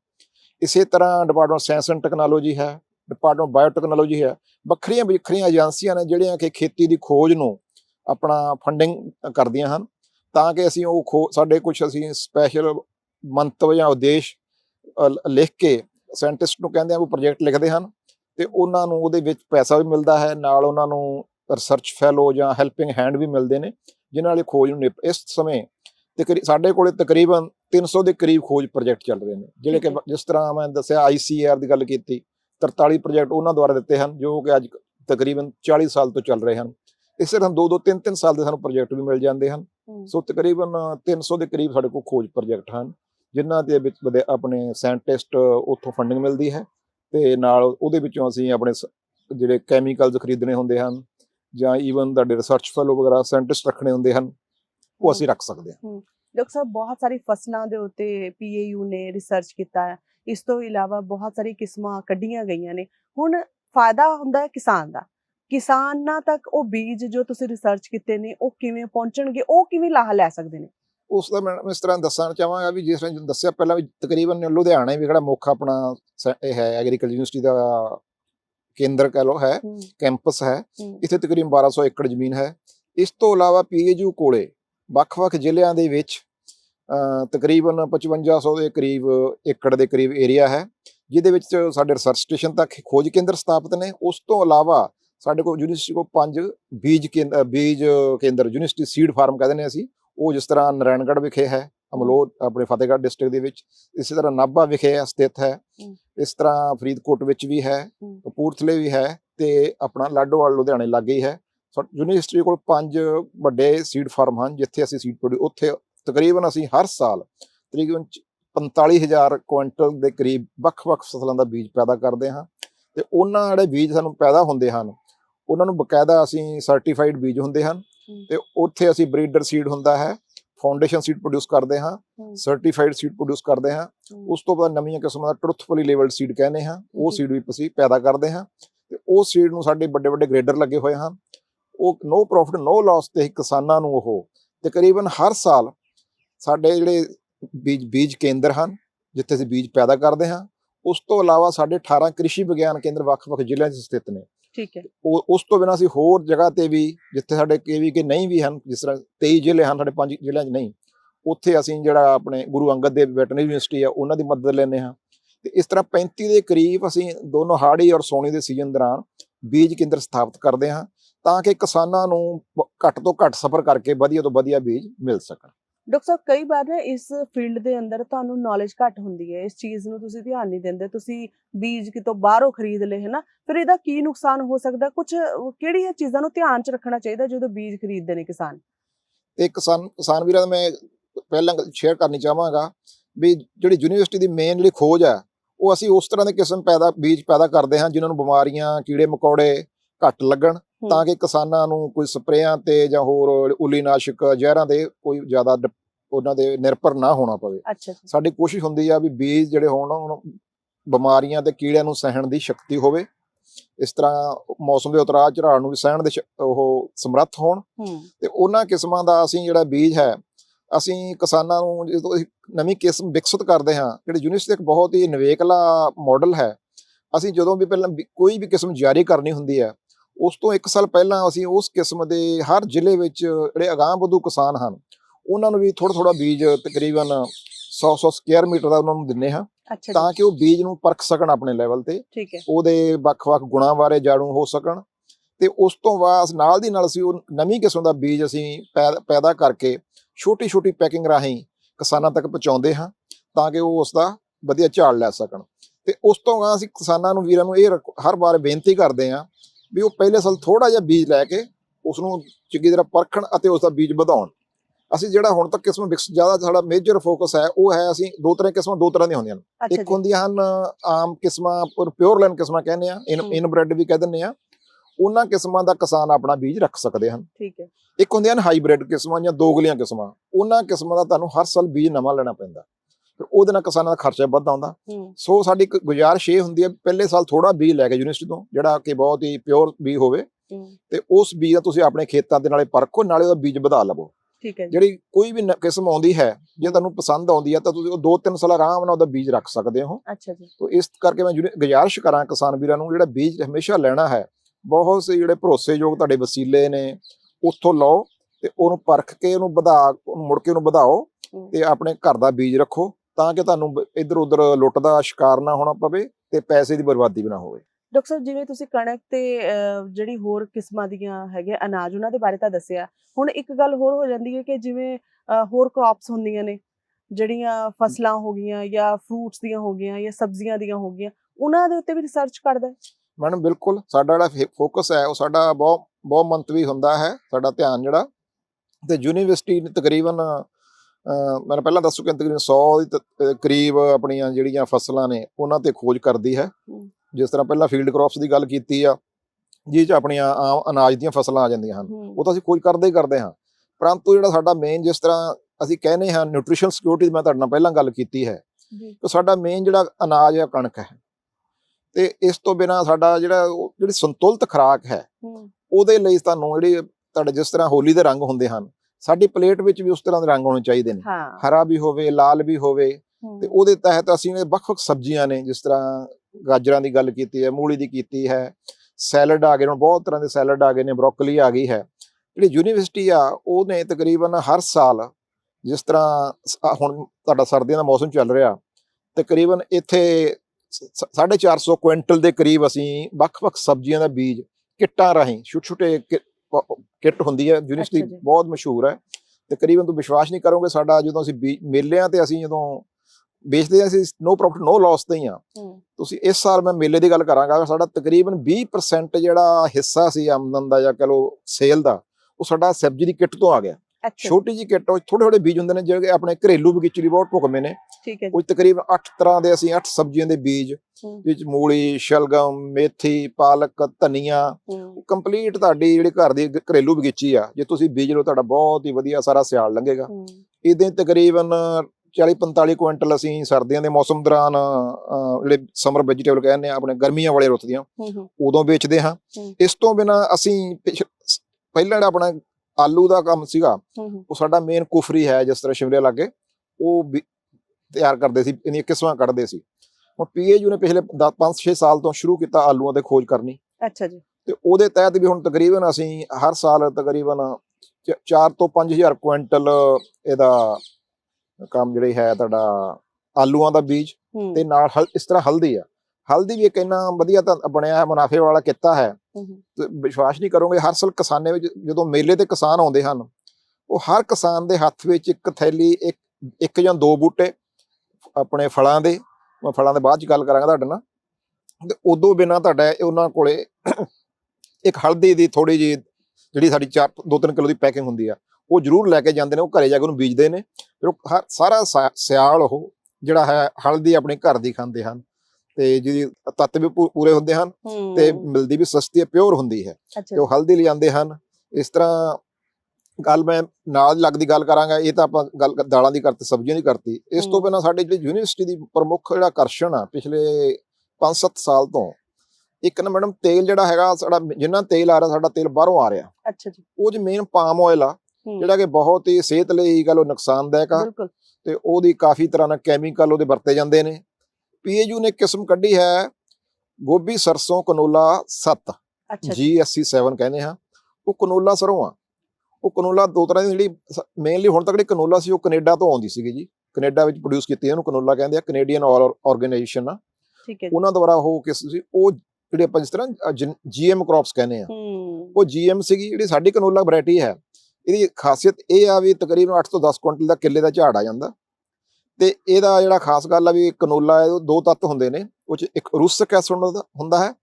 ਇਸੇ ਤਰ੍ਹਾਂ ਡਿਪਾਰਟਮੈਂਟ ਸਾਇੰਸ ਐਂਡ ਟੈਕਨੋਲੋਜੀ ਹੈ ਡਿਪਾਰਟਮੈਂਟ ਬਾਇਓ ਟੈਕਨੋਲੋਜੀ ਹੈ। ਵੱਖਰੀਆਂ ਵੱਖਰੀਆਂ ਏਜੰਸੀਆਂ ਨੇ ਜਿਹੜੀਆਂ ਕਿ ਖੇਤੀ ਦੀ ਖੋਜ ਨੂੰ ਆਪਣਾ ਫੰਡਿੰਗ ਕਰਦੀਆਂ ਹਨ। ਤਾਂ ਕਿ ਅਸੀਂ ਉਹ ਖੋ, ਸਾਡੇ ਕੁਝ ਅਸੀਂ ਸਪੈਸ਼ਲ ਮੰਤਵ ਜਾਂ ਉਦੇਸ਼ ਲ- ਲਿਖ ਕੇ ਸਾਇੰਟਿਸਟ ਨੂੰ ਕਹਿੰਦੇ ਆ ਉਹ ਪ੍ਰੋਜੈਕਟ ਲਿਖਦੇ ਹਨ। ਤੇ ਉਹਨਾਂ ਨੂੰ ਉਹਦੇ ਵਿੱਚ ਪੈਸਾ ਵੀ ਮਿਲਦਾ ਹੈ ਨਾਲ ਉਹਨਾਂ ਨੂੰ ਰਿਸਰਚ ਫੈਲੋ ਜਾਂ ਹੈਲਪਿੰਗ ਹੈਂਡ ਵੀ ਮਿਲਦੇ ਨੇ ਜਿਨ੍ਹਾਂ ਇਹ ਖੋਜ ਨੂੰ ਨਿਪ- ਇਸ ਸਮੇਂ ਸਾਡੇ ਕੋਲੇ ਤਕਰੀਬਨ 300 ਦੇ ਕਰੀਬ ਖੋਜ ਪ੍ਰੋਜੈਕਟ ਚੱਲ ਰਹੇ ਨੇ ਜਿਹੜੇ ਕਿ। ਜਿਸ ਤਰ੍ਹਾਂ ਮੈਂ ਦੱਸਿਆ ICAR ਦੀ ਗੱਲ ਕੀਤੀ 43 ਪ੍ਰੋਜੈਕਟ ਉਹਨਾਂ ਦੁਆਰਾ ਦਿੱਤੇ ਹਨ ਜੋ ਕਿ ਅੱਜ ਤਕਰੀਬਨ 40 ਸਾਲ ਤੋਂ ਚੱਲ ਰਹੇ ਹਨ ਇਸੇ ਤਰ੍ਹਾਂ 2-2 3-3 ਸਾਲ ਦੇ ਸਾਨੂੰ ਪ੍ਰੋਜੈਕਟ ਵੀ ਮਿਲ ਜਾਂਦੇ ਹਨ ਸੋ ਤਕਰੀਬਨ 300 ਦੇ ਕਰੀਬ ਸਾਡੇ ਕੋਲ ਖੋਜ ਪ੍ਰੋਜੈਕਟ ਹਨ ਜਿਨ੍ਹਾਂ ਦੇ ਵਿੱਚ ਆਪਣੇ ਸਾਇੰਟਿਸਟ ਉੱਥੋਂ ਫੰਡਿੰਗ ਮਿਲਦੀ ਹੈ ਤੇ ਨਾਲ ਉਹਦੇ ਵਿੱਚੋਂ ਅਸੀਂ ਆਪਣੇ ਜਿਹੜੇ ਕੈਮੀਕਲਸ ਖਰੀਦਣੇ ਹੁੰਦੇ ਹਨ ਜਾਂ ਈਵਨ ਤੁਹਾਡੇ ਰਿਸਰਚ ਫੈਲੋ ਵਗੈਰਾ ਸਾਇੰਟਿਸਟ ਰੱਖਣੇ ਹੁੰਦੇ ਹਨ ਉਹ ਅਸੀਂ ਰੱਖ ਸਕਦੇ ਹਾਂ। ਡਾਕਟਰ ਸਾਹਿਬ ਬਹੁਤ ਸਾਰੀ ਫਸਲਾਂ ਦੇ ਉੱਤੇ ਪੀਏਯੂ ਨੇ ਰਿਸਰਚ ਕੀਤਾ ਹੈ। ਇਸ ਤੋਂ ਇਲਾਵਾ ਬਹੁਤ ਸਾਰੀ ਕਿਸਮਾਂ ਕੱਢੀਆਂ ਗਈਆਂ ਨੇ। ਹੁਣ ਫਾਇਦਾ ਹੁੰਦਾ ਹੈ ਕਿਸਾਨ ਦਾ। ਕਿਸਾਨਾਂ ਤੱਕ ਉਹ ਬੀਜ ਜੋ ਤੁਸੀਂ ਰਿਸਰਚ ਕੀਤੇ ਨੇ ਉਹ ਕਿਵੇਂ ਪਹੁੰਚਣਗੇ ਉਹ ਕਿਵੇਂ ਲਾਹਾ ਲੈ ਸਕਦੇ ਨੇ? ਉਸ ਦਾ ਮੈਂ ਇਸ ਤਰ੍ਹਾਂ ਦੱਸਣਾ ਚਾਹਾਂਗਾ ਵੀ ਜਿਸ ਤਰ੍ਹਾਂ ਦੱਸਿਆ ਪਹਿਲਾਂ ਵੀ ਤਕਰੀਬਨ ਲੁਧਿਆਣਾ ਵੀ ਜਿਹੜਾ ਮੁੱਖ ਆਪਣਾ ਇਹ ਹੈ ਐਗਰੀਕਲਚਰ ਯੂਨੀਵਰਸਿਟੀ ਦਾ ਕੇਂਦਰ ਕਹਿ ਲਓ ਹੈ ਕੈਂਪਸ ਹੈ ਇੱਥੇ ਤਕਰੀਬਨ 1200 ਏਕੜ ਜ਼ਮੀਨ ਹੈ। ਇਸ ਤੋਂ ਇਲਾਵਾ ਪੀਏਯੂ ਕੋਲੇ ਵੱਖ-ਵੱਖ ਜ਼ਿਲ੍ਹਿਆਂ ਦੇ ਵਿੱਚ ਤਕਰੀਬਨ 5500 ਦੇ ਕਰੀਬ ਏਕੜ ਦੇ ਕਰੀਬ ਏਰੀਆ ਹੈ ਜਿਹਦੇ ਵਿੱਚ ਸਾਡੇ ਰਿਸਰਚ ਸਟੇਸ਼ਨ ਤੱਕ ਖੋਜ ਕੇਂਦਰ ਸਥਾਪਿਤ ਨੇ। ਉਸ ਤੋਂ ਇਲਾਵਾ ਸਾਡੇ ਕੋਲ ਯੂਨੀਵਰਸਿਟੀ ਕੋਲ ਪੰਜ ਬੀਜ ਕੇਂਦਰ ਬੀਜ ਕੇਂਦਰ ਯੂਨੀਵਰਸਿਟੀ ਸੀਡ ਫਾਰਮ ਕਹਿੰਦੇ ਨੇ ਅਸੀਂ। ਉਹ ਜਿਸ ਤਰ੍ਹਾਂ ਨਾਰਾਇਣਗੜ੍ਹ ਵਿਖੇ ਹੈ ਅਮਲੋਹ ਆਪਣੇ ਫਤਿਹਗੜ੍ਹ ਡਿਸਟ੍ਰਿਕਟ ਦੇ ਵਿੱਚ ਇਸੇ ਤਰ੍ਹਾਂ ਨਾਭਾ ਵਿਖੇ ਹੈ ਸਥਿਤ ਹੈ। ਇਸ ਤਰ੍ਹਾਂ ਫਰੀਦਕੋਟ ਵਿੱਚ ਵੀ ਹੈ। ਕਪੂਰਥਲੇ ਵੀ ਹੈ ਤੇ ਆਪਣਾ ਲਾਡੋਵਾਲ ਲੁਧਿਆਣੇ ਲਾਗੇ ਹੀ ਯੂਨੀਵਰਸਿਟੀ ਕੋਲ ਪੰਜ ਵੱਡੇ ਸੀਡ ਫਾਰਮ ਹਨ ਜਿੱਥੇ ਅਸੀਂ ਸੀਡ ਪ੍ਰੋਡਿਊ ਉੱਥੇ ਤਕਰੀਬਨ ਅਸੀਂ ਹਰ ਸਾਲ ਤਕਰੀਬਨ 45000 ਕੁਇੰਟਲ ਦੇ ਕਰੀਬ ਵੱਖ-ਵੱਖ ਫਸਲਾਂ ਦਾ ਬੀਜ ਪੈਦਾ ਕਰਦੇ ਹਾਂ ਤੇ ਉਹਨਾਂ ਜਿਹੜੇ ਬੀਜ ਸਾਨੂੰ ਪੈਦਾ ਹੁੰਦੇ ਹਨ ਉਹਨਾਂ ਨੂੰ ਬਕਾਇਦਾ ਅਸੀਂ ਸਰਟੀਫਾਈਡ ਬੀਜ ਹੁੰਦੇ ਹਨ। ਤੇ ਉੱਥੇ ਅਸੀਂ ਬਰੀਡਰ ਸੀਡ ਹੁੰਦਾ ਹੈ ਫਾਊਂਡੇਸ਼ਨ ਸੀਡ ਪ੍ਰੋਡਿਊਸ ਕਰਦੇ ਹਾਂ। ਸਰਟੀਫਾਈਡ ਸੀਡ ਪ੍ਰੋਡਿਊਸ ਕਰਦੇ ਹਾਂ। ਉਸ ਤੋਂ ਬਾਅਦ ਨਵੀਆਂ ਕਿਸਮਾਂ ਦਾ ਟਰੁਥਫੁਲੀ ਲੇਵਲਡ ਸੀਡ ਕਹਿੰਦੇ ਹਾਂ ਉਹ। ਸੀਡ ਵੀ ਅਸੀਂ ਪੈਦਾ ਕਰਦੇ ਹਾਂ ਤੇ ਉਹ ਸੀਡ ਨੂੰ ਸਾਡੇ ਵੱਡੇ ਵੱਡੇ ਗ੍ਰੇਡਰ ਲੱਗੇ ਹੋਏ ਹਨ ਉਹ ਨੋ ਪ੍ਰੋਫਿਟ ਨੋ ਲਾਸ ਤੇ ਕਿਸਾਨਾਂ ਨੂੰ ਉਹ ਤਕਰੀਬਨ ਹਰ ਸਾਲ ਸਾਡੇ ਜਿਹੜੇ ਬੀਜ ਬੀਜ ਕੇਂਦਰ ਹਨ ਜਿੱਥੇ ਅਸੀਂ ਬੀਜ ਪੈਦਾ ਕਰਦੇ ਹਾਂ ਉਸ ਤੋਂ ਇਲਾਵਾ ਸਾਡੇ 18 ਕ੍ਰਿਸ਼ੀ ਵਿਗਿਆਨ ਕੇਂਦਰ ਵੱਖ-ਵੱਖ ਜ਼ਿਲ੍ਹਿਆਂ 'ਚ ਸਥਿਤ ਨੇ ਠੀਕ ਹੈ। ਉਹ, ਉਸ ਤੋਂ ਬਿਨਾਂ ਅਸੀਂ ਹੋਰ ਜਗ੍ਹਾ ਤੇ ਵੀ, ਜਿੱਥੇ ਸਾਡੇ ਕੇਵੀਕੇ ਨਹੀਂ ਵੀ ਹਨ, ਜਿਸ ਤਰ੍ਹਾਂ 23 ਜ਼ਿਲ੍ਹੇ ਹਨ, ਸਾਡੇ ਪੰਜ ਜ਼ਿਲ੍ਹਿਆਂ 'ਚ ਨਹੀਂ, ਉੱਥੇ ਅਸੀਂ ਜਿਹੜਾ ਆਪਣੇ ਗੁਰੂ ਅੰਗਦ ਦੇਵ ਵੈਟਰਨਰੀ ਯੂਨੀਵਰਸਿਟੀ ਆ, ਉਹਨਾਂ ਦੀ ਮਦਦ ਲੈਂਦੇ ਹਾਂ। ਤੇ ਇਸ ਤਰ੍ਹਾਂ 35 ਦੇ ਕਰੀਬ ਅਸੀਂ ਦੋਨੋਂ ਹਾੜੀ ਔਰ ਸੋਣੀ ਦੇ ਸੀਜ਼ਨ ਦੌਰਾਨ ਬੀਜ ਕੇਂਦਰ ਸਥਾਪਿਤ ਕਰਦੇ ਹਾਂ, ਤਾਂ ਕਿ ਕਿਸਾਨਾਂ ਨੂੰ ਘੱਟ ਤੋਂ ਘੱਟ ਸਫ਼ਰ ਕਰਕੇ ਵਧੀਆ ਤੋਂ ਵਧੀਆ ਬੀਜ ਮਿਲ ਸਕਣ। ਡਾਕਟਰ ਸਾਹਿਬ, ਕਈ ਵਾਰ ਨਾ ਇਸ ਫੀਲਡ ਦੇ ਅੰਦਰ ਤੁਹਾਨੂੰ ਨੌਲੇਜ ਘੱਟ ਹੁੰਦੀ ਹੈ, ਇਸ ਚੀਜ਼ ਨੂੰ ਤੁਸੀਂ ਧਿਆਨ ਨਹੀਂ ਦਿੰਦੇ, ਤੁਸੀਂ ਬੀਜ ਕਿਤੋਂ ਬਾਹਰੋਂ ਖਰੀਦ ਲਏ ਹੈ ਫਿਰ ਇਹਦਾ ਕੀ ਨੁਕਸਾਨ ਹੋ ਸਕਦਾ? ਕੁਝ ਕਿਹੜੀਆਂ ਚੀਜ਼ਾਂ ਨੂੰ ਧਿਆਨ 'ਚ ਰੱਖਣਾ ਚਾਹੀਦਾ ਜਦੋਂ ਬੀਜ ਖਰੀਦਦੇ ਨੇ ਕਿਸਾਨ? ਤੇ ਕਿਸਾਨ ਕਿਸਾਨ ਵੀਰਾਂ ਦਾ ਮੈਂ ਪਹਿਲਾਂ ਸ਼ੇਅਰ ਕਰਨੀ ਚਾਹਾਂਗਾ ਵੀ ਜਿਹੜੀ ਯੂਨੀਵਰਸਿਟੀ ਦੀ ਮੇਨ ਜਿਹੜੀ ਖੋਜ ਹੈ ਉਹ ਅਸੀਂ ਉਸ ਤਰ੍ਹਾਂ ਦੇ ਕਿਸਮ ਪੈਦਾ, ਬੀਜ ਪੈਦਾ ਕਰਦੇ ਹਾਂ, ਜਿਨ੍ਹਾਂ ਨੂੰ ਬਿਮਾਰੀਆਂ ਕੀੜੇ ਮਕੌੜੇ ਘੱਟ ਲੱਗਣ ਤਾਂ ਕਿ ਕਿਸਾਨਾਂ ਨੂੰ ਕੋਈ ਸਪਰੇਆਂ ਤੇ ਜਾਂ ਹੋਰ ਉਲੀਨਾਸ਼ਕ ਜ਼ਹਿਰਾਂ ਦੇ ਕੋਈ ਜ਼ਿਆਦਾ ਉਹਨਾਂ ਦੇ ਨਿਰਭਰ ਨਾ ਹੋਣਾ ਪਵੇ। ਸਾਡੀ ਕੋਸ਼ਿਸ਼ ਹੁੰਦੀ ਆ ਵੀ ਬੀਜ ਜਿਹੜੇ ਹੋਣ ਉਹਨਾਂ ਬਿਮਾਰੀਆਂ ਤੇ ਕੀੜਿਆਂ ਨੂੰ ਸਹਿਣ ਦੀ ਸ਼ਕਤੀ ਹੋਵੇ। ਇਸ ਤਰ੍ਹਾਂ ਮੌਸਮ ਦੇ ਉਤਰਾਅ ਚੜਾਅ ਨੂੰ ਵੀ ਸਹਿਣ ਦੇ ਉਹ ਸਮਰੱਥ ਹੋਣ। ਤੇ ਉਹਨਾਂ ਕਿਸਮਾਂ ਦਾ ਅਸੀਂ ਜਿਹੜਾ ਬੀਜ ਹੈ ਅਸੀਂ ਕਿਸਾਨਾਂ ਨੂੰ ਜਦੋਂ ਅਸੀਂ ਨਵੀਂ ਕਿਸਮ ਵਿਕਸਿਤ ਕਰਦੇ ਹਾਂ ਜਿਹੜੀ ਇੱਕ ਬਹੁਤ ਹੀ ਨਿਵੇਕਲਾ ਮਾਡਲ ਹੈ ਅਸੀਂ ਜਦੋਂ ਵੀ ਪਹਿਲਾਂ ਕੋਈ ਵੀ ਕਿਸਮ ਜਾਰੀ ਕਰਨੀ ਹੁੰਦੀ ਹੈ ਉਸ ਤੋਂ 1 ਸਾਲ ਪਹਿਲਾਂ ਅਸੀਂ ਉਸ ਕਿਸਮ ਦੇ ਹਰ ਜ਼ਿਲ੍ਹੇ ਵਿੱਚ ਜਿਹੜੇ ਅਗਾਂਹ ਵਧੂ ਕਿਸਾਨ ਹਨ ਉਹਨਾਂ ਨੂੰ ਵੀ ਥੋੜਾ ਥੋੜਾ ਬੀਜ ਤਕਰੀਬਨ 100 100 ਸਕੁਅਰ ਮੀਟਰ ਦਾ ਉਹਨਾਂ ਨੂੰ ਦਿੰਨੇ ਹਾਂ ਤਾਂ ਕਿ ਉਹ ਬੀਜ ਨੂੰ ਪਰਖ ਸਕਣ ਆਪਣੇ ਲੈਵਲ ਤੇ ਠੀਕ ਹੈ। ਉਹਦੇ ਵੱਖ-ਵੱਖ ਗੁਣਾਂ ਬਾਰੇ ਜਾਣੂ ਹੋ ਸਕਣ ਤੇ ਉਸ ਤੋਂ ਬਾਅਦ ਨਾਲ ਦੀ ਨਾਲ ਅਸੀਂ ਉਹ ਨਵੀਂ ਕਿਸਮ ਦਾ ਬੀਜ ਅਸੀਂ ਪੈਦਾ ਕਰਕੇ ਛੋਟੀ-ਛੋਟੀ ਪੈਕਿੰਗ ਰਾਹੀਂ ਕਿਸਾਨਾਂ ਤੱਕ ਪਹੁੰਚਾਉਂਦੇ ਹਾਂ ਤਾਂ ਕਿ ਉਹ ਉਸ ਦਾ ਵਧੀਆ ਝਾੜ ਲੈ ਸਕਣ ਤੇ ਉਸ ਤੋਂ ਬਾਅਦ ਅਸੀਂ ਕਿਸਾਨਾਂ ਨੂੰ ਵੀਰਾਂ ਨੂੰ ਇਹ ਹਰ ਵਾਰ ਬੇਨਤੀ ਕਰਦੇ ਹਾਂ ਵੀ ਉਹ ਪਹਿਲੇ ਸਾਲ ਥੋੜਾ ਜਿਹਾ ਬੀਜ ਲੈ ਕੇ ਉਸ ਨੂੰ ਚੰਗੀ ਤਰ੍ਹਾਂ ਪਰਖਣ ਅਤੇ ਉਸ ਦਾ ਬੀਜ ਵਧਾਉਣ। ਅਸੀਂ ਜਿਹੜਾ ਹੁਣ ਤੱਕ ਕਿਸਮ ਵਿਕਸ ਜ਼ਿਆਦਾ ਸਾਡਾ ਮੇਜਰ ਫੋਕਸ ਹੈ ਉਹ ਹੈ ਅਸੀਂ ਦੋ ਤਰ੍ਹਾਂ ਕਿਸਮਾਂ ਦੋ ਤਰ੍ਹਾਂ ਦੀਆਂ ਹੁੰਦੀਆਂ ਨੇ। ਇੱਕ ਹੁੰਦੀਆਂ ਹਨ ਆਮ ਕਿਸਮਾਂ ਪਰ ਪਿਓਰ ਲਾਈਨ ਕਿਸਮਾਂ ਕਹਿੰਦੇ ਆ ਇਨ। ਇਨਬ੍ਰੈਡ ਵੀ ਕਹਿ ਦਿੰਦੇ ਆ। ਉਹਨਾਂ ਕਿਸਮਾਂ ਦਾ ਕਿਸਾਨ ਆਪਣਾ ਬੀਜ ਰੱਖ ਸਕਦੇ ਹਨ। ਠੀਕ ਹੈ। ਇੱਕ ਹੁੰਦੀਆਂ ਹਨ ਹਾਈਬ੍ਰਿਡ ਕਿਸਮਾਂ ਜਾਂ ਦੋਗਲੀਆਂ ਕਿਸਮਾਂ। ਉਹਨਾਂ ਕਿਸਮਾਂ ਦਾ ਤੁਹਾਨੂੰ ਹਰ ਸਾਲ ਬੀਜ ਨਵਾਂ ਲੈਣਾ ਪੈਂਦਾ। ਫਿਰ ਉਹਦੇ ਨਾਲ ਕਿਸਾਨਾਂ ਦਾ ਖਰਚਾ ਵੱਧ ਆਉਂਦਾ ਸੋ ਸਾਡੀ ਇੱਕ ਗੁਜ਼ਾਰਿਸ਼ ਇਹ ਹੁੰਦੀ ਹੈ ਪਹਿਲੇ ਸਾਲ ਥੋੜਾ ਬੀਜ ਲੈ ਕੇ ਯੂਨੀਵਰਸਿਟੀ ਤੋਂ ਜਿਹੜਾ ਕਿ ਬਹੁਤ ਹੀ ਪਿਓਰ ਬੀਜ ਹੋਵੇ ਤੇ ਉਸ ਬੀਜ ਦਾ ਤੁਸੀਂ ਆਪਣੇ ਖੇਤਾਂ ਦੇ ਨਾਲੇ ਪਰਖੋ ਨਾਲੇ ਉਹਦਾ ਬੀਜ ਵਧਾ ਲਵੋ। ਠੀਕ ਹੈ ਜਿਹੜੀ ਕੋਈ ਵੀ ਕਿਸਮ ਆਉਂਦੀ ਹੈ ਜੇ ਤੁਹਾਨੂੰ ਪਸੰਦ ਆਉਂਦੀ ਹੈ ਤਾਂ ਤੁਸੀਂ ਉਹ 2-3 ਸਾਲ ਆਰਾਮ ਨਾਲ ਉਹਦਾ ਬੀਜ ਰੱਖ ਸਕਦੇ ਹੋ। ਅੱਛਾ ਜੀ। ਤੋ ਇਸ ਕਰਕੇ ਮੈਂ ਗੁਜ਼ਾਰਿਸ਼ ਕਰਾਂ ਕਿਸਾਨ ਵੀਰਾਂ ਨੂੰ ਜਿਹੜਾ ਬੀਜ ਹਮੇਸ਼ਾ ਲੈਣਾ ਹੈ ਬਹੁਤ ਸੇ ਜਿਹੜੇ ਭਰੋਸੇਯੋਗ ਤੁਹਾਡੇ ਵਸੀਲੇ ਨੇ ਉੱਥੋਂ ਲਓ ਤੇ ਉਹਨੂੰ ਪਰਖ ਕੇ ਉਹਨੂੰ ਵਧਾ ਉਹਨੂੰ ਮੁੜ ਕੇ ਉਹਨੂੰ ਵਧਾਓ। ਤੇ ਆਪਣੇ ਘਰ ਦਾ ਬੀਜ ਰੱਖੋ। ਤਾਂ ਕਿ ਤੁਹਾਨੂੰ ਇੱਧਰ ਉੱਧਰ ਲੁੱਟ ਦਾ ਸ਼ਿਕਾਰ ਨਾ ਹੋਣਾ ਪਵੇ ਤੇ ਪੈਸੇ ਦੀ ਬਰਬਾਦੀ ਵੀ ਨਾ ਹੋਵੇ। ਡਾਕਟਰ ਸਾਹਿਬ ਜਿਵੇਂ ਤੁਸੀਂ ਕਣਕ ਤੇ ਜਿਹੜੀ ਹੋਰ ਕਿਸਮਾਂ ਦੀਆਂ ਹੈਗੇ ਅਨਾਜ ਉਹਨਾਂ ਦੇ ਬਾਰੇ ਤਾਂ ਦੱਸਿਆ। ਹੁਣ ਇੱਕ ਗੱਲ ਹੋਰ ਹੋ ਜਾਂਦੀ ਹੈ ਕਿ ਜਿਵੇਂ ਹੋਰ ਕ੍ਰੌਪਸ ਹੁੰਦੀਆਂ ਨੇ ਜਿਹੜੀਆਂ ਫਸਲਾਂ ਹੋ ਗਈਆਂ ਜਾਂ ਫਰੂਟਸ ਦੀਆਂ ਹੋ ਗਈਆਂ ਜਾਂ ਸਬਜ਼ੀਆਂ ਦੀਆਂ ਹੋ ਗਈਆਂ ਉਹਨਾਂ ਦੇ ਉੱਤੇ ਵੀ ਰਿਸਰਚ ਕਰਦਾ ਹੈ? ਮੈਡਮ ਬਿਲਕੁਲ। ਸਾਡਾ ਜਿਹੜਾ ਫੋਕਸ ਹੈ ਉਹ ਸਾਡਾ ਬਹੁਤ ਬਹੁਤ ਮੰਤਵੀ ਹੁੰਦਾ ਹੈ ਸਾਡਾ ਧਿਆਨ ਜਿਹੜਾ। ਤੇ ਯੂਨੀਵਰਸਿਟੀ ਨੇ ਤਕਰੀਬਨ ਮੈਂ ਪਹਿਲਾਂ ਦੱਸ ਚੁੱਕਿਆ ਤਕਰੀਬਨ 100 ਦੀ ਕਰੀਬ ਆਪਣੀਆਂ ਜਿਹੜੀਆਂ ਫਸਲਾਂ ਨੇ ਉਹਨਾਂ ਤੇ ਖੋਜ ਕਰਦੀ ਹੈ। ਜਿਸ ਤਰ੍ਹਾਂ ਪਹਿਲਾਂ ਫੀਲਡ ਕ੍ਰੌਪਸ ਦੀ ਗੱਲ ਕੀਤੀ ਆ ਜਿਹ ਚ ਆਪਣੀਆਂ ਆਮ ਅਨਾਜ ਦੀਆਂ ਫਸਲਾਂ ਆ ਜਾਂਦੀਆਂ ਹਨ। ਉਹ ਤਾਂ ਅਸੀਂ ਖੋਜ ਕਰਦੇ ਹੀ ਕਰਦੇ ਹਾਂ। ਪਰੰਤੂ ਜਿਹੜਾ ਸਾਡਾ ਮੇਨ ਜਿਸ ਤਰ੍ਹਾਂ ਅਸੀਂ ਕਹਿੰਦੇ ਹਾਂ ਨਿਊਟ੍ਰੀਸ਼ਨ ਸਿਕਿਉਰਿਟੀ ਮੈਂ ਤੁਹਾਡੇ ਨਾਲ ਪਹਿਲਾਂ ਗੱਲ ਕੀਤੀ ਹੈ। ਕਿ ਸਾਡਾ ਮੇਨ ਜਿਹੜਾ ਅਨਾਜ ਹੈ ਕਣਕ ਹੈ। ਤੇ ਇਸ ਤੋਂ ਬਿਨਾ ਸਾਡਾ ਜਿਹੜਾ ਜਿਹੜੀ ਸੰਤੁਲਿਤ ਖੁਰਾਕ ਹੂੰ। ਉਹਦੇ ਲਈ ਤੁਹਾਨੂੰ ਜਿਹੜੀ ਤੁਹਾਡੇ ਜਿਸ ਤਰ੍ਹਾਂ ਹੋਲੀ ਦੇ ਰੰਗ ਹੁੰਦੇ ਹਨ ਸਾਡੀ ਪਲੇਟ ਵਿੱਚ ਵੀ ਉਸ ਤਰ੍ਹਾਂ ਦੇ ਰੰਗ ਹੋਣੇ ਚਾਹੀਦੇ ਨੇ। ਹਰਾ ਵੀ ਹੋਵੇ ਲਾਲ ਵੀ ਹੋਵੇ ਤੇ ਉਹਦੇ ਤਹਿਤ ਅਸੀਂ ਵੱਖ-ਵੱਖ ਸਬਜ਼ੀਆਂ ਨੇ ਜਿਸ ਤਰ੍ਹਾਂ ਗਾਜਰਾਂ ਦੀ ਗੱਲ ਕੀਤੀ ਹੈ ਮੂਲੀ ਦੀ ਕੀਤੀ ਹੈ ਸੈਲਡ ਆ ਗਏ ਹੁਣ ਬਹੁਤ ਤਰ੍ਹਾਂ ਦੇ ਸੈਲਡ ਆ ਗਏ ਨੇ ਬਰੋਕਲੀ ਆ ਗਈ ਹੈ। ਜਿਹੜੀ ਯੂਨੀਵਰਸਿਟੀ ਆ ਉਹਨੇ ਤਕਰੀਬਨ ਹਰ ਸਾਲ ਜਿਸ ਤਰ੍ਹਾਂ ਹੁਣ ਤੁਹਾਡਾ ਸਰਦੀਆਂ ਦਾ ਮੌਸਮ ਚੱਲ ਰਿਹਾ ਤਕਰੀਬਨ ਇੱਥੇ 450 ਕੁਇੰਟਲ ਦੇ ਕਰੀਬ ਅਸੀਂ ਵੱਖ-ਵੱਖ ਸਬਜ਼ੀਆਂ ਦਾ ਬੀਜ ਕਿੱਟਾਂ ਰਾਹੀਂ ਛੋਟੇ ਛੋਟੇ ਕਿ- ਪ- ਕਿੱਟ ਹੁੰਦੀ ਹੈ ਯੂਨੀਵਰਸਿਟੀ। ਬਹੁਤ ਮਸ਼ਹੂਰ ਹੈ। ਤਕਰੀਬਨ ਤੁਸੀਂ ਵਿਸ਼ਵਾਸ ਨਹੀਂ ਕਰੋਗੇ ਸਾਡਾ ਜਦੋਂ ਅਸੀਂ ਬੀ- ਮੇਲਿਆਂ ਤੇ ਅਸੀਂ ਜਦੋਂ ਵੇਚਦੇ ਹਾਂ ਅਸੀਂ ਨੋ ਪ੍ਰੋਫਿਟ ਨੋ ਲਾਸ ਤੇ ਹੀ ਆ ਤੁਸੀਂ ਇਸ ਸਾਲ ਮੈਂ ਮੇਲੇ ਦੀ ਗੱਲ ਕਰਾਂਗਾ ਸਾਡਾ ਤਕਰੀਬਨ 20% ਜਿਹੜਾ ਹਿੱਸਾ ਸੀ ਆਮਦਨ ਦਾ ਜਾਂ ਕਹ ਲਓ ਸੇਲ ਦਾ ਉਹ ਸਾਡਾ ਸਬਜ਼ੀ ਦੀ ਕਿੱਟ ਤੋਂ ਆ ਗਿਆ। ਛੋਟੀ ਜੀ ਕਿੱਟ ਉਹ ਥੋੜੇ ਥੋੜੇ ਬੀਜ ਹੁੰਦੇ ਨੇ ਜਿਹੜੇ ਆਪਣੇ ਘਰੇਲੂ ਬਗੀਚੇ ਲਈ ਬਹੁਤ ਢੁਕਵੇਂ ਨੇ। ਠੀਕ ਹੈ ਜੀ। ਉਹ ਤਕਰੀਬਨ 8 ਤਰ੍ਹਾਂ ਦੇ ਅਸੀਂ 8 ਸਬਜ਼ੀਆਂ ਦੇ ਬੀਜ ਹੂੰ। ਜਿਸ 'ਚ ਮੂਲੀ ਸ਼ਲਗਮ ਮੇਥੀ ਪਾਲਕ ਧਨੀਆ ਕੰਪਲੀਟ ਤੁਹਾਡੀ ਜਿਹੜੀ ਘਰ ਦੀ ਘਰੇਲੂ ਬਗੀਚੀ ਆ ਜੇ ਤੁਸੀਂ ਬੀਜ ਲਓ ਤੁਹਾਡਾ ਬਹੁਤ ਹੀ ਵਧੀਆ ਸਾਰਾ ਸਿਆਲ ਲੰਘੇਗਾ। ਇਦਾਂ ਤਕਰੀਬਨ 40 45 ਕੁਇੰਟਲ ਅਸੀਂ ਸਰਦੀਆਂ ਦੇ ਮੌਸਮ ਦੌਰਾਨ ਜਿਹੜੇ ਸਮਰ ਵੈਜੀਟੇਬਲ ਕਹਿੰਦੇ ਆ ਆਪਣੇ ਗਰਮੀਆਂ ਵਾਲੇ ਰੁੱਤ ਦੀਆਂ ਉਦੋਂ ਵੇਚਦੇ ਹਾਂ। ਇਸ ਤੋਂ ਬਿਨਾ ਅਸੀਂ ਪਹਿਲਾਂ ਜਿਹੜਾ ਆਪਣਾ ਆਲੂ ਦਾ ਕੰਮ ਸੀਗਾ। ਉਹ ਸਾਡਾ ਮੇਨ ਕੁਫਰੀ ਹੈ ਜਿਸ ਤਰ੍ਹਾਂ ਸ਼ਿਮਲੇ ਲਾਗੇ। ਉਹ ਤਿਆਰ ਕਰਦੇ ਸੀ ਇਹਦੀਆਂ ਕਿਸਮਾਂ ਕੱਢਦੇ ਸੀ। ਹੁਣ ਪੀਏਯੂ ਨੇ ਪਿਛਲੇ 5-6 ਸਾਲ ਤੋਂ ਸ਼ੁਰੂ ਕੀਤਾ ਆਲੂਆਂ ਦੇ ਖੋਜ ਕਰਨੀ। ਅੱਛਾ ਜੀ। ਤੇ ਉਹਦੇ ਤਹਿਤ ਵੀ ਹੁਣ ਤਕਰੀਬਨ ਅਸੀਂ ਹਰ ਸਾਲ ਤਕਰੀਬਨ 4 ਤੋਂ 5000 ਕੁਇੰਟਲ ਇਹਦਾ ਕੰਮ ਜਿਹੜੀ ਹੈ ਤੁਹਾਡਾ ਆਲੂਆਂ ਦਾ ਬੀਜ ਤੇ ਨਾਲ ਇਸ ਤਰ੍ਹਾਂ ਹਲਦੀ ਆ। ਹਲਦੀ ਵੀ ਇੱਕ ਇੰਨਾ ਵਧੀਆ ਤਾਂ ਬਣਿਆ ਹੈ ਮੁਨਾਫੇ ਵਾਲਾ ਕਿੱਤਾ ਹੈ। ਤੇ ਵਿਸ਼ਵਾਸ ਨਹੀਂ ਕਰੋਗੇ ਹਰ ਸਾਲ ਕਿਸਾਨੇ ਵਿੱਚ ਜਦੋਂ ਮੇਲੇ ਤੇ ਕਿਸਾਨ ਆਉਂਦੇ ਹਨ ਉਹ ਹਰ ਕਿਸਾਨ ਦੇ ਹੱਥ ਵਿੱਚ ਇੱਕ ਥੈਲੀ ਇੱਕ ਇੱਕ ਜਾਂ ਦੋ ਬੂਟੇ ਆਪਣੇ ਫਲਾਂ ਦੇ ਮੈਂ ਫਲਾਂ ਦੇ ਬਾਅਦ ਚ ਗੱਲ ਕਰਾਂਗਾ ਤੁਹਾਡੇ ਨਾਲ। ਤੇ ਉਦੋਂ ਬਿਨਾ ਤੁਹਾਡਾ ਉਹਨਾਂ ਕੋਲੇ ਇੱਕ ਹਲਦੀ ਦੀ ਥੋੜੀ ਜੀ ਜਿਹੜੀ ਸਾਡੀ 4 2-3 ਕਿਲੋ ਦੀ ਪੈਕਿੰਗ ਹੁੰਦੀ ਆ ਉਹ ਜ਼ਰੂਰ ਲੈ ਕੇ ਜਾਂਦੇ ਨੇ ਉਹ ਘਰੇ ਜਾ ਕੇ ਉਹਨੂੰ ਬੀਜਦੇ ਨੇ। ਫਿਰ ਉਹ ਸਾਰਾ ਸਿਆਲ ਉਹ ਜਿਹੜਾ ਹੈ ਹਲਦੀ ਆਪਣੇ ਘਰ ਦੀ ਖਾਂਦੇ ਹਨ। ਤੇ ਜਿਹਦੀ ਤੱਤ ਵੀ ਪੂਰੇ ਹੁੰਦੇ ਹਨ ਤੇ ਮਿਲਦੀ ਵੀ ਸਸਤੀ ਹੈ ਪਿਓਰ ਹੁੰਦੀ ਹੈ ਤੇ ਉਹ ਹਲਦੀ ਲਿਆਂਦੇ ਹਨ। ਇਸ ਤਰ੍ਹਾਂ ਗੱਲ ਮੈਂ ਨਾਲ ਲੱਗਦੀ ਗੱਲ ਕਰਾਂਗਾ ਇਹ ਤਾਂ ਆਪਾਂ ਗੱਲ ਦਾਲਾਂ ਦੀ ਕਰਤੀ ਸਬਜ਼ੀਆਂ ਦੀ ਕਰਤੀ। ਇਸ ਤੋਂ। ਬਿਨਾਂ ਸਾਡੇ ਜਿਹੜੀ ਯੂਨੀਵਰਸਿਟੀ ਦੀ ਪ੍ਰਮੁੱਖ ਜਿਹੜਾ ਆਕਰਸ਼ਣ ਆ ਪਿਛਲੇ 5-7 ਸਾਲ ਤੋਂ ਇੱਕ ਨਾ ਮੈਡਮ ਤੇਲ ਜਿਹੜਾ ਹੈਗਾ ਸਾਡਾ ਜਿੰਨਾ ਤੇਲ ਆ ਰਿਹਾ ਸਾਡਾ ਤੇਲ ਬਾਹਰੋਂ ਆ ਰਿਹਾ। ਅੱਛਾ ਜੀ। ਉਹ ਚ ਮੇਨ ਪਾਮ ਆਇਲ ਆ। ਜਿਹੜਾ ਕਿ ਬਹੁਤ ਹੀ ਸਿਹਤ ਲਈ ਗੱਲ ਉਹ ਨੁਕਸਾਨਦਾਇਕ ਆ ਬਿਲਕੁਲ। ਤੇ ਉਹਦੀ ਕਾਫੀ ਤਰ੍ਹਾਂ ਨਾਲ ਕੈਮੀਕਲ ਉਹਦੇ ਵਰਤੇ ਜਾਂਦੇ ਨੇ। ਪੀਏਯੂ ਨੇ ਕਿਸਮ ਕੱਢੀ ਹੈ ਗੋਭੀ ਸਰਸੋਂ ਕਨੋਲਾ 7 ਅੱਛਾ ਜੀ। GSC 7 ਕਹਿੰਦੇ ਹਾਂ। ਉਹ ਕਨੋਲਾ ਸਰੋਂ ਆ। ਉਹ ਕਨੋਲਾ ਦੋ ਤਰ੍ਹਾਂ ਦੀ ਜਿਹੜੀ ਮੇਨਲੀ ਹੁਣ ਤੱਕ ਜਿਹੜੀ ਕਨੋਲਾ ਸੀ ਉਹ ਕੈਨੇਡਾ ਤੋਂ ਆਉਂਦੀ ਸੀਗੀ ਜੀ। ਕੈਨੇਡਾ ਵਿੱਚ ਪ੍ਰੋਡਿਊਸ ਕੀਤੀ ਹੈ ਉਹਨੂੰ ਕਨੋਲਾ ਕਹਿੰਦੇ ਆ ਕੈਨੇਡੀਅਨ ਆਰਗੇਨਾਈਜੇਸ਼ਨ ਆ। ਠੀਕ ਹੈ ਉਹਨਾਂ ਦੁਆਰਾ ਉਹ ਕਿਸ ਸੀ ਉਹ ਜਿਹੜੇ ਆਪਾਂ ਜਿਸ ਤਰ੍ਹਾਂ ਜੀਐਮ ਕ੍ਰੌਪਸ ਕਹਿੰਦੇ ਆ। ਹੂੰ। ਉਹ ਜੀਐਮ ਸੀਗੀ ਜਿਹੜੀ ਸਾਡੀ ਕਨੋਲਾ ਵੈਰਾਈਟੀ ਹੈ। ਇਹਦੀ ਖਾਸੀਅਤ ਇਹ ਆ ਵੀ ਤਕਰੀਬਨ 8 ਤੋਂ 10 ਕੁਇੰਟਲ ਦਾ ਕਿੱਲੇ ਦਾ ਝਾੜ ਆ ਜਾਂਦਾ। ਤੇ ਇਹਦਾ ਜਿਹੜਾ ਖਾਸ ਗੱਲ ਆ ਵੀ ਕਨੋਲਾ ਹੈ ਉਹ ਦੋ ਤੱਤ ਹੁੰਦੇ ਨੇ ਉਹ ਚ ਇੱਕ ਰੂਸਕ ਐਸਿਡ ਹੁੰਦਾ- ਹੁੰਦਾ ਹੈ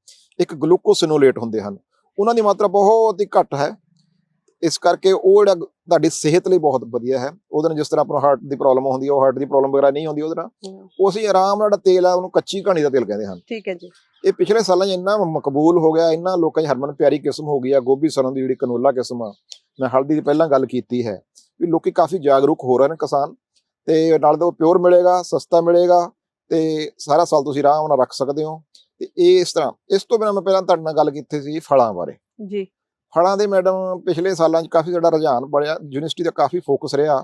ਇੱਕ ਗਲੂਕੋਸਿਨੋਲੇਟ ਹੁੰਦੇ ਹਨ। ਉਹਨਾਂ ਦੀ ਮਾਤਰਾ ਬਹੁਤ ਹੀ ਘੱਟ ਹੈ। ਇਸ ਕਰਕੇ ਉਹ ਜਿਹੜਾ ਤੁਹਾਡੀ ਸਿਹਤ ਲਈ ਬਹੁਤ ਵਧੀਆ ਹੈ। ਉਹਦੇ ਨਾਲ ਜਿਸ ਤਰ੍ਹਾਂ ਆਪਾਂ ਹਾਰਟ ਦੀ ਪ੍ਰੋਬਲਮ ਹੁੰਦੀ ਹੈ ਉਹ ਹਾਰਟ ਦੀ ਪ੍ਰੋਬਲਮ ਵਗੈਰਾ ਨਹੀਂ ਹੁੰਦੀ ਉਹਦੇ ਨਾਲ। ਉਹ ਅਸੀਂ ਆਰਾਮ ਨਾਲ ਜਿਹੜਾ ਤੇਲ ਆ ਉਹਨੂੰ ਕੱਚੀ ਘਾਣੀ ਦਾ ਤੇਲ ਕਹਿੰਦੇ ਹਨ। ਠੀਕ ਹੈ ਜੀ। ਇਹ ਪਿਛਲੇ ਸਾਲਾਂ 'ਚ ਇੰਨਾ ਮਕਬੂਲ ਹੋ ਗਿਆ ਇੰਨਾ ਲੋਕਾਂ 'ਚ ਹਰਮਨ ਪਿਆਰੀ ਕਿਸਮ ਹੋ ਗਈ ਆ ਗੋਭੀ ਸਰੋਂ ਦੀ ਜਿਹੜੀ ਕਨੋਲਾ ਕਿਸਮ ਆ। ਮੈਂ ਹਲਦੀ ਦੀ ਪਹਿਲਾਂ ਗੱਲ ਕੀਤੀ ਹੈ ਵੀ ਲੋਕੀ ਕਾਫੀ ਜਾਗਰੂਕ ਹੋ ਰਹੇ ਨੇ ਕਿਸਾਨ। ਤੇ ਨਾਲ ਉਹ ਪਿਓਰ ਮਿਲੇਗਾ ਸਸਤਾ ਮਿਲੇਗਾ ਤੇ ਸਾਰਾ ਸਾਲ ਤੁਸੀਂ ਆਰਾਮ ਨਾਲ ਰੱਖ ਸਕਦੇ ਹੋ। ਤੇ ਇਹ ਇਸ ਤਰ੍ਹਾਂ ਇਸ ਤੋਂ ਬਿਨਾਂ ਮੈਂ ਪਹਿਲਾਂ ਤੁਹਾਡੇ ਨਾਲ ਗੱਲ ਕੀਤੀ ਸੀ ਫਲਾਂ ਬਾਰੇ। ਜੀ। ਫਲਾਂ ਦੇ ਮੈਡਮ ਪਿਛਲੇ ਸਾਲਾਂ 'ਚ ਕਾਫੀ ਸਾਡਾ ਰੁਝਾਨ ਬੜਿਆ ਯੂਨੀਵਰਸਿਟੀ ਦਾ ਕਾਫੀ ਫੋਕਸ ਰਿਹਾ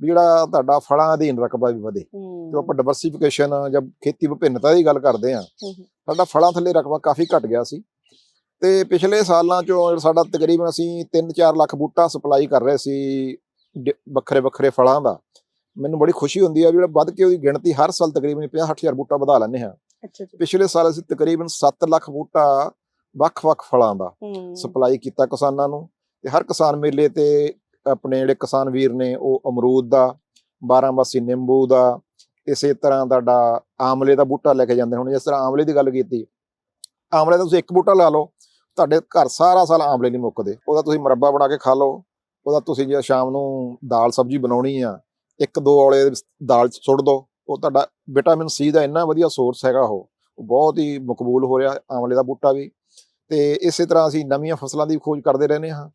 ਵੀ ਜਿਹੜਾ ਤੁਹਾਡਾ ਫਲਾਂ ਅਧੀਨ ਰਕਬਾ ਵੀ ਵਧੇ। ਜੋ ਆਪਾਂ ਡਿਵਰਸਿਫਿਕੇਸ਼ਨ ਜਾਂ ਖੇਤੀ ਵਿਭਿੰਨਤਾ ਦੀ ਗੱਲ ਕਰਦੇ ਹੂੰ, ਸਾਡਾ ਫਲਾਂ ਥੱਲੇ ਰਕਬਾ ਕਾਫੀ ਘਟ ਗਿਆ ਸੀ। ਤੇ ਪਿਛਲੇ ਸਾਲਾਂ ਚੋਂ ਸਾਡਾ ਤਕਰੀਬਨ ਅਸੀਂ 3-4 ਲੱਖ ਬੂਟਾ ਸਪਲਾਈ ਕਰ ਰਹੇ ਸੀ ਵੱਖਰੇ ਵੱਖਰੇ ਫਲਾਂ ਦਾ। ਮੈਨੂੰ ਬੜੀ ਖੁਸ਼ੀ ਹੁੰਦੀ ਹੈ ਵੀ ਜਿਹੜਾ ਵੱਧ ਕੇ ਉਹਦੀ ਗਿਣਤੀ ਹਰ ਸਾਲ ਤਕਰੀਬਨ 50-60000 ਬੂਟਾ ਵਧਾ ਲੈਂਦੇ ਹਾਂ। ਅੱਛਾ ਜੀ। ਪਿਛਲੇ ਸਾਲ ਅਸੀਂ ਤਕਰੀਬਨ 7 ਲੱਖ ਬੂਟਾ ਵੱਖ-ਵੱਖ ਫਲਾਂ ਦਾ ਸਪਲਾਈ ਕੀਤਾ ਕਿਸਾਨਾਂ ਨੂੰ ਤੇ ਹਰ ਕਿਸਾਨ ਮੇਲੇ ਤੇ ਆਪਣੇ ਜਿਹੜੇ ਕਿਸਾਨ ਵੀਰ ਨੇ ਉਹ ਅਮਰੂਦ ਦਾ 12 ਮਾਸੀ ਨਿੰਬੂ ਦਾ ਇਸੇ ਤਰ੍ਹਾਂ ਤੁਹਾਡਾ ਆਮਲੇ ਦਾ ਬੂਟਾ ਲੈ ਕੇ ਜਾਂਦੇ ਹੁਣ। ਜਿਸ ਤਰ੍ਹਾਂ ਆਮਲੇ ਦੀ ਗੱਲ ਕੀਤੀ ਆਮਲੇ ਦਾ ਤੁਸੀਂ ਇੱਕ ਬੂਟਾ ਲਾ ਲਓ ਤੁਹਾਡੇ ਘਰ ਸਾਰਾ ਸਾਲ ਆਮਲੇ ਨਹੀਂ ਮੁੱਕਦੇ। ਉਹਦਾ ਤੁਸੀਂ ਮੁਰੱਬਾ ਬਣਾ ਕੇ ਖਾ ਲਓ ਉਹਦਾ ਤੁਸੀਂ ਜੇ ਸ਼ਾਮ ਨੂੰ ਦਾਲ ਸਬਜ਼ੀ ਬਣਾਉਣੀ ਆ ਇੱਕ ਦੋ ਔਲੇ ਦਾਲ ਚ ਸੁੱਟ ਦਿਓ ਉਹ ਤੁਹਾਡਾ ਵਿਟਾਮਿਨ ਸੀ ਦਾ ਇੰਨਾ ਵਧੀਆ ਸੋਰਸ ਹੈਗਾ ਉਹ ਬਹੁਤ ਹੀ ਮਕਬੂਲ ਹੋ ਰਿਹਾ ਆਮਲੇ ਦਾ ਬੂਟਾ ਵੀ। ਤੇ ਇਸੇ ਤਰ੍ਹਾਂ ਅਸੀਂ ਨਵੀਆਂ ਫਸਲਾਂ ਦੀ ਖੋਜ ਕਰਦੇ ਰਹਿੰਦੇ ਹਾਂ।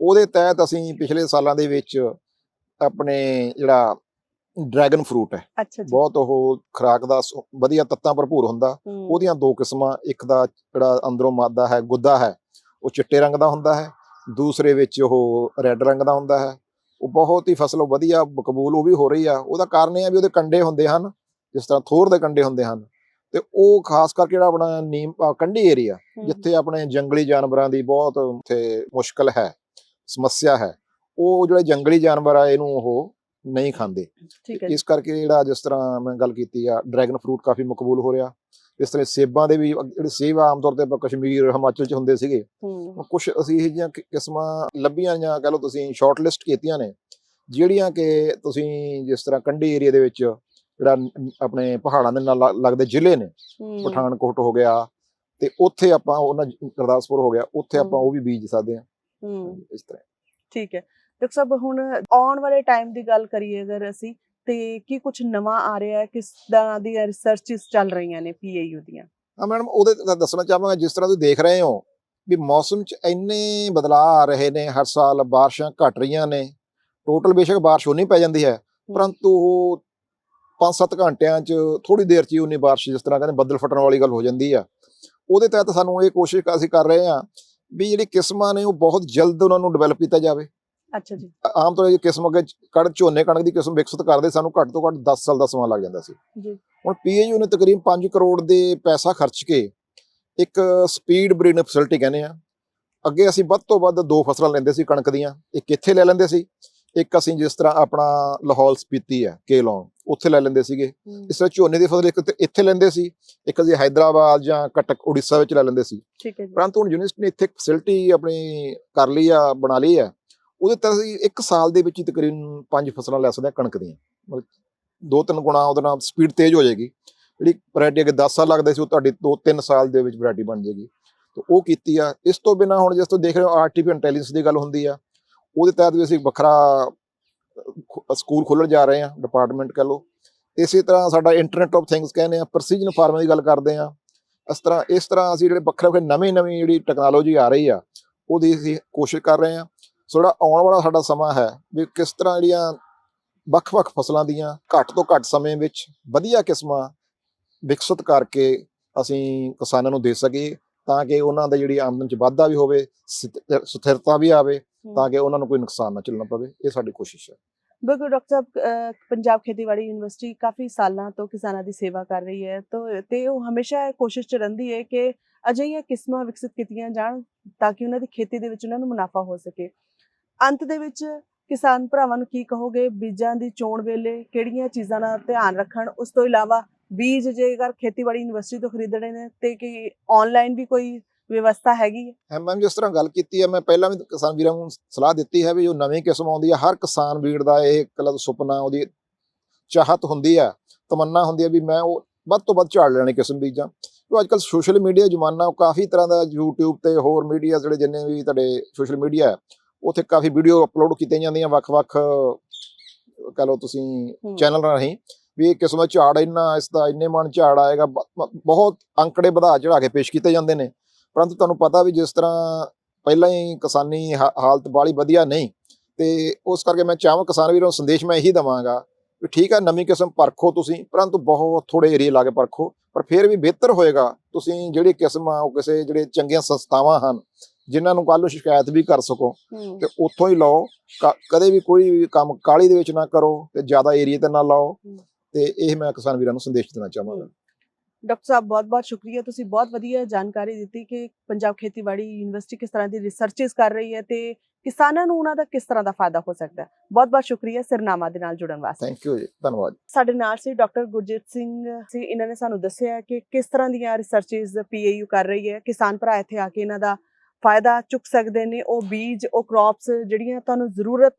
ਉਹਦੇ ਤਹਿਤ ਅਸੀਂ ਪਿਛਲੇ ਸਾਲਾਂ ਦੇ ਵਿੱਚ ਆਪਣੇ ਜਿਹੜਾ ਡਰੈਗਨ ਫਰੂਟ ਹੈ ਬਹੁਤ ਉਹ ਖੁਰਾਕ ਦਾ ਵਧੀਆ ਤੱਤਾਂ ਭਰਪੂਰ ਹੁੰਦਾ। ਉਹਦੀਆਂ ਦੋ ਕਿਸਮਾਂ ਇੱਕ ਦਾ ਜਿਹੜਾ ਅੰਦਰੋਂ ਮਾਦਾ ਹੈ ਗੁੱਦਾ ਹੈ ਉਹ ਚਿੱਟੇ ਰੰਗ ਦਾ ਹੁੰਦਾ ਹੈ। ਦੂਸਰੇ ਵਿੱਚ ਉਹ ਰੈੱਡ ਰੰਗ ਦਾ ਹੁੰਦਾ ਹੈ। ਉਹ ਬਹੁਤ ਹੀ ਫਸਲ ਵਧੀਆ ਮਕਬੂਲ ਉਹ ਵੀ ਹੋ ਰਹੀ ਆ। ਉਹਦਾ ਕਾਰਨ ਇਹ ਆ ਵੀ ਉਹਦੇ ਕੰਡੇ ਹੁੰਦੇ ਹਨ ਜਿਸ ਤਰ੍ਹਾਂ ਥੋਰ ਦੇ ਕੰਡੇ ਹੁੰਦੇ ਹਨ। ਤੇ ਉਹ ਖਾਸ ਕਰਕੇ ਜਿਹੜਾ ਆਪਣਾ ਨੀਮ ਕੰਢੀ ਏਰੀਆ ਜਿੱਥੇ ਆਪਣੇ ਜੰਗਲੀ ਜਾਨਵਰਾਂ ਦੀ ਬਹੁਤ ਉੱਥੇ ਮੁਸ਼ਕਲ ਹੈ ਸਮੱਸਿਆ ਹੈ ਉਹ ਜਿਹੜੇ ਜੰਗਲੀ ਜਾਨਵਰ ਆ ਇਹਨੂੰ ਉਹ ਨਹੀਂ ਖਾਂਦੇ। ਇਸ ਕਰਕੇ ਜਿਹੜਾ ਜਿਸ ਤਰ੍ਹਾਂ ਮੈਂ ਗੱਲ ਕੀਤੀ ਆ ਡਰੈਗਨ ਫਰੂਟ ਕਾਫੀ ਮਕਬੂਲ ਹੋ ਰਿਹਾ। ਇਸ ਤਰ੍ਹਾਂ ਸੇਬਾਂ ਦੇ ਵੀ ਜਿਹੜੇ ਸੇਬ ਆ ਆਮ ਤੌਰ ਤੇ ਆਪਾਂ ਕਸ਼ਮੀਰ ਹਿਮਾਚਲ ਚ ਹੁੰਦੇ ਸੀਗੇ। ਕੁਝ ਅਸੀਂ ਇਹ ਜਿਹੀਆਂ ਕਿ- ਕਿਸਮਾਂ ਲੱਭੀਆਂ ਜਾਂ ਕਹ ਲਓ ਤੁਸੀਂ ਸ਼ਾਰਟ ਲਿਸਟ ਕੀਤੀਆਂ ਨੇ ਜਿਹੜੀਆਂ ਕਿ ਤੁਸੀਂ ਜਿਸ ਤਰ੍ਹਾਂ ਕੰਢੀ ਏਰੀਆ ਦੇ ਵਿੱਚ ਜਿਹੜਾ ਆਪਣੇ ਪਹਾੜਾਂ ਦੇ ਨਾਲ ਲੱਗਦੇ ਜ਼ਿਲ੍ਹੇ ਨੇ ਪਠਾਨਕੋਟ ਹੋ ਗਿਆ ਤੇ ਉੱਥੇ ਆਪਾਂ ਉਹਨਾਂ ਗੁਰਦਾਸਪੁਰ ਹੋ ਗਿਆ ਉੱਥੇ ਆਪਾਂ। ਉਹ ਵੀ ਬੀਜ ਸਕਦੇ ਹਾਂ। ਹੂੰ। ਇਸ ਤਰ੍ਹਾਂ। ਠੀਕ ਹੈ। ਡਾਕਟਰ ਸਾਹਿਬ ਹੁਣ ਆਉਣ ਵਾਲੇ ਟਾਈਮ ਦੀ ਗੱਲ ਕਰੀਏ ਅਗਰ ਅਸੀਂ ਤੇ ਕੀ ਕੁਝ ਨਵਾਂ ਆ ਰਿਹਾ ਹੈ? ਕਿਸ ਤਰ੍ਹਾਂ ਦੀਆਂ ਰਿਸਰਚਸ ਚੱਲ ਰਹੀਆਂ ਨੇ ਪੀਏਯੂ ਦੀਆਂ? ਹਾਂ ਮੈਡਮ ਉਹਦੇ ਦੱਸਣਾ ਚਾਹਾਂਗਾ ਜਿਸ ਤਰ੍ਹਾਂ ਤੁਸੀਂ ਦੇਖ ਰਹੇ ਹੋ ਵੀ ਮੌਸਮ 'ਚ ਇੰਨੇ ਬਦਲਾਅ ਆ ਰਹੇ ਨੇ ਹਰ ਸਾਲ ਬਾਰਿਸ਼ਾਂ ਘਟ ਰਹੀਆਂ ਨੇ ਟੋਟਲ ਬੇਸ਼ੱਕ ਬਾਰਿਸ਼ ਉਨੀ ਪੈ ਜਾਂਦੀ ਹੈ ਪਰੰਤੂ ਉਹ 5-7 ਘੰਟਿਆਂ 'ਚ ਥੋੜੀ ਦੇਰ 'ਚ ਹੀ ਉਨੀ ਬਾਰਿਸ਼ ਜਿਸ ਤਰ੍ਹਾਂ ਕਹਿੰਦੇ ਬੱਦਲ ਫਟਣ ਵਾਲੀ ਗੱਲ ਹੋ ਜਾਂਦੀ ਆ। ਉਹਦੇ ਤਹਿਤ ਸਾਨੂੰ ਇਹ ਕੋਸ਼ਿਸ਼ ਅਸੀਂ ਕਰ ਰਹੇ ਹਾਂ ਵੀ ਜਿਹੜੀ ਕਿਸਮਾਂ ਨੇ ਉਹ ਬਹੁਤ ਜਲਦ ਉਹਨਾਂ ਨੂੰ ਡਿਵੈਲਪ ਕੀਤਾ ਜਾਵੇ। ਅੱਛਾ ਜੀ। ਆਮ ਤੌਰ ਤੇ ਕਿਸਮ ਅਗੇ ਕਣਕ ਝੋਨੇ ਕਣਕ ਦੀ ਕਿਸਮ ਵਿਕਸਿਤ ਕਰਦੇ ਸਾਨੂੰ ਘੱਟ ਤੋਂ ਘੱਟ 10 ਸਾਲ ਦਾ ਸਮਾਂ ਲੱਗ ਜਾਂਦਾ ਸੀ। ਜੀ। ਹੁਣ ਪੀਏਯੂ ਨੇ ਤਕਰੀਬ 5 ਕਰੋੜ ਦੇ ਪੈਸਾ ਖਰਚ ਕੇ ਇੱਕ ਸਪੀਡ ਬਰੀਡਿੰਗ ਫੈਸਿਲਿਟੀ ਕਹਿੰਦੇ ਆ ਅੱਗੇ ਅਸੀਂ ਵੱਧ ਤੋਂ ਵੱਧ ਦੋ ਫਸਲਾਂ ਲੈਂਦੇ ਸੀ ਕਣਕ ਦੀਆਂ। ਇੱਕ ਇੱਥੇ ਲੈ ਲੈਂਦੇ ਸੀ ਇੱਕ ਅਸੀਂ ਜਿਸ ਤਰ੍ਹਾਂ ਆਪਣਾ ਲਾਹੌਲ ਸਪੀਤੀ ਹੈ ਕੇਲੋਂ ਉੱਥੇ ਲੈ ਲੈਂਦੇ ਸੀਗੇ। ਇਸ ਤਰ੍ਹਾਂ ਝੋਨੇ ਦੀ ਫਸਲ ਇੱਕ ਇੱਥੇ ਲੈਂਦੇ ਸੀ ਇੱਕ ਅਸੀਂ ਹైదరాబాద్ ਜਾਂ ਕਟਕ ਉੜੀਸਾ ਵਿੱਚ ਲੈ ਲੈਂਦੇ ਸੀ। ਠੀਕ ਹੈ ਜੀ। ਪਰੰਤੂ ਹੁਣ ਯੂਨੀਵਰਸਿਟੀ ਨੇ ਇੱਥੇ ਫੈਸਿਲਿਟੀ ਆਪਣੀ ਕਰ ਲਈ ਆ ਬਣਾ ਲਈ ਆ। ਉਹਦੇ ਤਹਿਤ ਅਸੀਂ ਇੱਕ ਸਾਲ ਦੇ ਵਿੱਚ ਹੀ ਤਕਰੀਬਨ ਪੰਜ ਫਸਲਾਂ ਲੈ ਸਕਦੇ ਹਾਂ ਕਣਕ ਦੀਆਂ। ਮਤਲਬ ਦੋ ਤਿੰਨ ਗੁਣਾ ਉਹਦੇ ਨਾਲ ਸਪੀਡ ਤੇਜ਼ ਹੋ ਜਾਏਗੀ। ਜਿਹੜੀ ਵੈਰਾਈਟੀ ਅੱਗੇ 10 ਸਾਲ ਲੱਗਦੇ ਸੀ ਉਹ ਤੁਹਾਡੀ 2-3 ਸਾਲ ਦੇ ਵਿੱਚ ਵੈਰਾਈਟੀ ਬਣ ਜਾਏਗੀ। ਤੇ ਉਹ ਕੀਤੀ ਆ। ਇਸ ਤੋਂ ਬਿਨਾ ਹੁਣ ਜਿਸ ਤੋਂ ਦੇਖ ਰਹੇ ਹੋ ਆਰਟੀਫੀਸ਼ੀਅਲ ਇੰਟੈਲੀਜੈਂਸ ਦੀ ਗੱਲ ਹੁੰਦੀ ਆ ਉਹਦੇ ਤਹਿਤ ਵੀ ਅਸੀਂ ਵੱਖਰਾ ਅਹ, ਸਕੂਲ ਖੋਲ੍ਹਣ ਜਾ ਰਹੇ ਹਾਂ ਡਿਪਾਰਟਮੈਂਟ ਕਹ ਲਓ। ਇਸੇ ਤਰ੍ਹਾਂ ਸਾਡਾ ਇੰਟਰਨੈਟ ਆਫ ਥਿੰਗਸ ਕਹਿੰਦੇ ਆ ਪ੍ਰੈਸੀਜਨ ਫਾਰਮਿੰਗ ਦੀ ਗੱਲ ਕਰਦੇ ਆ। ਇਸ ਤਰ੍ਹਾਂ ਇਸ ਤਰ੍ਹਾਂ ਅਸੀਂ ਜਿਹੜੇ ਵੱਖਰੇ ਵੱਖਰੇ ਨਵੀਂ ਨਵੀਂ ਜਿਹੜੀ ਟੈਕਨੋਲੋਜੀ ਆ ਰਹੀ ਆ ਉਹਦੀ ਅਸੀਂ ਕੋਸ਼ਿਸ਼ ਕਰ ਰਹੇ ਹਾਂ। ਸੋ ਜਿਹੜਾ ਆਉਣ ਵਾਲਾ ਸਾਡਾ ਸਮਾਂ ਹੈ ਵੀ ਕਿਸ ਤਰ੍ਹਾਂ ਜਿਹੜੀਆਂ ਵੱਖ-ਵੱਖ ਫਸਲਾਂ ਦੀਆਂ ਘੱਟ ਤੋਂ ਘੱਟ ਸਮੇਂ ਵਿੱਚ ਵਧੀਆ ਕਿਸਮਾਂ ਵਿਕਸਿਤ ਕਰਕੇ ਅਸੀਂ ਕਿਸਾਨਾਂ ਨੂੰ ਦੇ ਸਕੀਏ ਤਾਂ ਕਿ ਉਹਨਾਂ ਦਾ ਜਿਹੜੀ ਆਮਦਨ ਚ ਵਾਧਾ ਵੀ ਹੋਵੇ ਸਥਿ- ਸਥਿਰਤਾ ਵੀ ਆਵੇ ਤਾਂ ਕਿ ਉਹਨਾਂ ਨੂੰ ਕੋਈ ਨੁਕਸਾਨ ਨਾ ਝੱਲਣਾ ਪਵੇ। ਇਹ ਸਾਡੀ ਕੋਸ਼ਿਸ਼ ਹੈ। ਬਿਲਕੁਲ ਡਾਕਟਰ ਸਾਹਿਬ ਪੰਜਾਬ ਖੇਤੀਬਾੜੀ ਯੂਨੀਵਰਸਿਟੀ ਕਾਫੀ ਸਾਲਾਂ ਤੋਂ ਕਿਸਾਨਾਂ ਦੀ ਸੇਵਾ ਕਰ ਰਹੀ ਹੈ ਤਾਂ ਤੇ ਉਹ ਹਮੇਸ਼ਾ ਕੋਸ਼ਿਸ਼ ਚ ਰਹਿੰਦੀ ਹੈ ਕਿ ਅਜਿਹੀਆਂ ਕਿਸਮਾਂ ਵਿਕਸਿਤ ਕੀਤੀਆਂ ਜਾਣ ਤਾਂ ਕਿ ਉਹਨਾਂ ਦੀ ਖੇਤੀ ਦੇ ਵਿੱਚ ਉਹਨਾਂ ਨੂੰ ਮੁਨਾਫਾ ਹੋ ਸਕੇ। ਅੰਤ ਦੇ ਵਿੱਚ ਕਿਸਾਨ ਭਰਾਵਾਂ ਨੂੰ ਕੀ ਕਹੋਗੇ? ਬੀਜਾਂ ਦੀ ਚੋਣ ਵੇਲੇ ਕਿਹੜੀਆਂ ਚੀਜ਼ਾਂ ਦਾ ਧਿਆਨ ਰੱਖਣ? ਉਸ ਤੋਂ ਇਲਾਵਾ ਬੀਜ ਜੇਕਰ ਖੇਤੀਬਾੜੀ ਯੂਨੀਵਰਸਿਟੀ ਤੋਂ ਖਰੀਦਣੇ ਨੇ ਤੇ ਕਿ ਆਨਲਾਈਨ ਵੀ ਕੋਈ ਵਿਵਸਥਾ ਹੈਗੀ ਹੈ? ਮੈਮ ਜਿਸ ਤਰ੍ਹਾਂ ਗੱਲ ਕੀਤੀ ਹੈ, ਮੈਂ ਪਹਿਲਾਂ ਵੀ ਕਿਸਾਨ ਵੀਰਾਂ ਨੂੰ ਸਲਾਹ ਦਿੱਤੀ ਹੈ ਵੀ ਜੋ ਨਵੀਂ ਕਿਸਮ ਆਉਂਦੀ ਹੈ, ਹਰ ਕਿਸਾਨ ਵੀਰ ਦਾ ਇਹ ਇਕੱਲਾ ਸੁਪਨਾ, ਉਹਦੀ ਚਾਹਤ ਹੁੰਦੀ ਹੈ, ਤਮੰਨਾ ਹੁੰਦੀ ਹੈ ਵੀ ਮੈਂ ਉਹ ਵੱਧ ਤੋਂ ਵੱਧ ਝਾੜ ਲੈਣੀ ਕਿਸਮ ਬੀਜਾਂ। ਕਿਉਂ ਅੱਜਕੱਲ ਸੋਸ਼ਲ ਮੀਡੀਆ ਜ਼ਮਾਨਾ, ਉਹ ਕਾਫੀ ਤਰ੍ਹਾਂ ਦਾ YouTube ਤੇ ਹੋਰ ਮੀਡੀਆ ਜਿਹੜੇ ਜਿੰਨੇ ਵੀ ਤੁਹਾਡੇ ਸੋਸ਼ਲ ਮੀਡੀਆ ਹੈ ਉੱਥੇ ਕਾਫੀ ਵੀਡੀਓ ਅਪਲੋਡ ਕੀਤੀਆਂ ਜਾਂਦੀਆਂ ਵੱਖ-ਵੱਖ ਕਹ ਲਓ ਤੁਸੀਂ। ਚੈਨਲ ਰਾਹੀਂ ਵੀ ਇਹ ਕਿਸਮ ਦਾ ਝਾੜ ਇੰਨਾ ਇਸ ਦਾ ਇੰਨੇ ਮਣ ਝਾੜ ਆਏਗਾ ਬਹੁਤ ਅੰਕੜੇ ਵਧਾ ਚੜਾ ਕੇ ਪੇਸ਼ ਕੀਤੇ ਜਾਂਦੇ ਨੇ ਪਰੰਤੂ ਤੁਹਾਨੂੰ ਪਤਾ ਵੀ ਜਿਸ ਤਰ੍ਹਾਂ ਪਹਿਲਾਂ ਹੀ ਕਿਸਾਨੀ ਹਾਲਤ ਬਾਲੀ ਵਧੀਆ ਨਹੀਂ ਤੇ ਉਸ ਕਰਕੇ ਮੈਂ ਚਾਹਾਂ ਕਿਸਾਨ ਵੀਰਾਂ ਨੂੰ ਸੰਦੇਸ਼ ਮੈਂ ਇਹੀ ਦਵਾਂਗਾ ਵੀ ਠੀਕ ਹੈ ਨਵੀਂ ਕਿਸਮ ਪਰਖੋ ਤੁਸੀਂ ਪਰੰਤੂ ਬਹੁਤ ਥੋੜੇ ਏਰੀਆ ਲਾ ਕੇ ਪਰਖੋ ਪਰ ਫਿਰ ਵੀ ਬਿਹਤਰ ਹੋਏਗਾ ਤੁਸੀਂ ਜਿਹੜੀ ਕਿਸਮ ਆ ਉਹ ਕਿਸੇ ਜਿਹੜੇ ਚੰਗੀਆਂ ਸੰਸਥਾਵਾਂ ਹਨ ਜਿਨ੍ਹਾਂ ਨੂੰ ਕੱਲ੍ਹ ਨੂੰ ਸ਼ਿਕਾਇਤ ਵੀ ਕਰ ਸਕੋ ਤੇ ਉੱਥੋਂ ਹੀ ਲਾਓ। ਕਦੇ ਵੀ ਕੋਈ ਵੀ ਕੰਮ ਕਾਲੀ ਦੇ ਵਿੱਚ ਨਾ ਕਰੋ ਤੇ ਜ਼ਿਆਦਾ ਏਰੀਆ ਤੇ ਨਾ ਲਾਓ। ਤੇ ਇਹ ਮੈਂ ਕਿਸਾਨ ਵੀਰਾਂ ਨੂੰ ਸੰਦੇਸ਼ ਦੇਣਾ ਚਾਹਾਂਗਾ। ਡਾਕਟਰ ਸਾਹਿਬ ਬਹੁਤ-ਬਹੁਤ ਸ਼ੁਕਰੀਆ। ਤੁਸੀਂ ਬਹੁਤ ਵਧੀਆ ਜਾਣਕਾਰੀ ਦਿੱਤੀ ਕਿ ਪੰਜਾਬ ਖੇਤੀਬਾੜੀ ਯੂਨੀਵਰਸਿਟੀ ਕਿਸ ਤਰ੍ਹਾਂ ਦੀ ਰਿਸਰਚਸ ਕਰ ਰਹੀ ਹੈ ਤੇ ਕਿਸਾਨਾਂ ਨੂੰ ਉਹਨਾਂ ਦਾ ਕਿਸ ਤਰ੍ਹਾਂ ਦਾ ਫਾਇਦਾ ਹੋ ਸਕਦਾ ਹੈ। ਬਹੁਤ-ਬਹੁਤ ਸ਼ੁਕਰੀਆ ਸਿਰਨਾਮਾ ਦੇ ਨਾਲ ਜੁੜਨ ਵਾਸਤੇ। ਥੈਂਕ ਯੂ ਜੀ। ਧੰਨਵਾਦ। ਸਾਡੇ ਨਾਲ ਸੀ ਡਾਕਟਰ ਗੁਰਜੀਤ ਸਿੰਘ ਸੀ ਇਹਨਾਂ ਨੇ ਸਾਨੂੰ ਦੱਸਿਆ ਕਿ ਕਿਸ ਤਰ੍ਹਾਂ ਦੀਆਂ ਰਿਸਰਚਸ ਪੀਏਯੂ ਕਰ ਰਹੀ ਹੈ। ਕਿਸਾਨ ਭਰਾ ਇੱਥੇ ਆ ਕੇ ਇਹਨਾਂ ਦਾ ਫਾਇਦਾ ਚੁੱਕ ਸਕਦੇ ਨੇ, ਉਹ ਬੀਜ, ਉਹ ਕ੍ਰੌਪਸ ਜਿਹੜੀਆਂ ਤੁਹਾਨੂੰ ਜ਼ਰੂਰਤ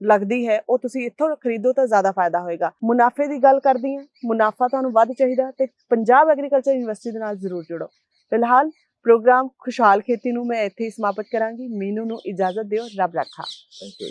ਲੱਗਦੀ ਹੈ, ਉਹ ਤੁਸੀਂ ਇੱਥੋਂ ਖਰੀਦੋ ਤਾਂ ਜ਼ਿਆਦਾ ਫਾਇਦਾ ਹੋਏਗਾ। ਮੁਨਾਫੇ ਦੀ ਗੱਲ ਕਰਦੀ ਹਾਂ, ਮੁਨਾਫਾ ਤੁਹਾਨੂੰ ਵੱਧ ਚਾਹੀਦਾ ਤੇ ਪੰਜਾਬ ਐਗਰੀਕਲਚਰ ਯੂਨੀਵਰਸਿਟੀ ਦੇ ਨਾਲ ਜ਼ਰੂਰ ਜੁੜੋ। ਫਿਲਹਾਲ ਪ੍ਰੋਗਰਾਮ ਖੁਸ਼ਹਾਲ ਖੇਤੀ ਨੂੰ ਮੈਂ ਇੱਥੇ ਹੀ ਸਮਾਪਤ ਕਰਾਂਗੀ। ਮੀਨੂ ਨੂੰ ਇਜਾਜ਼ਤ ਦਿਓ। ਰੱਬ ਰੱਖਾ। Thank you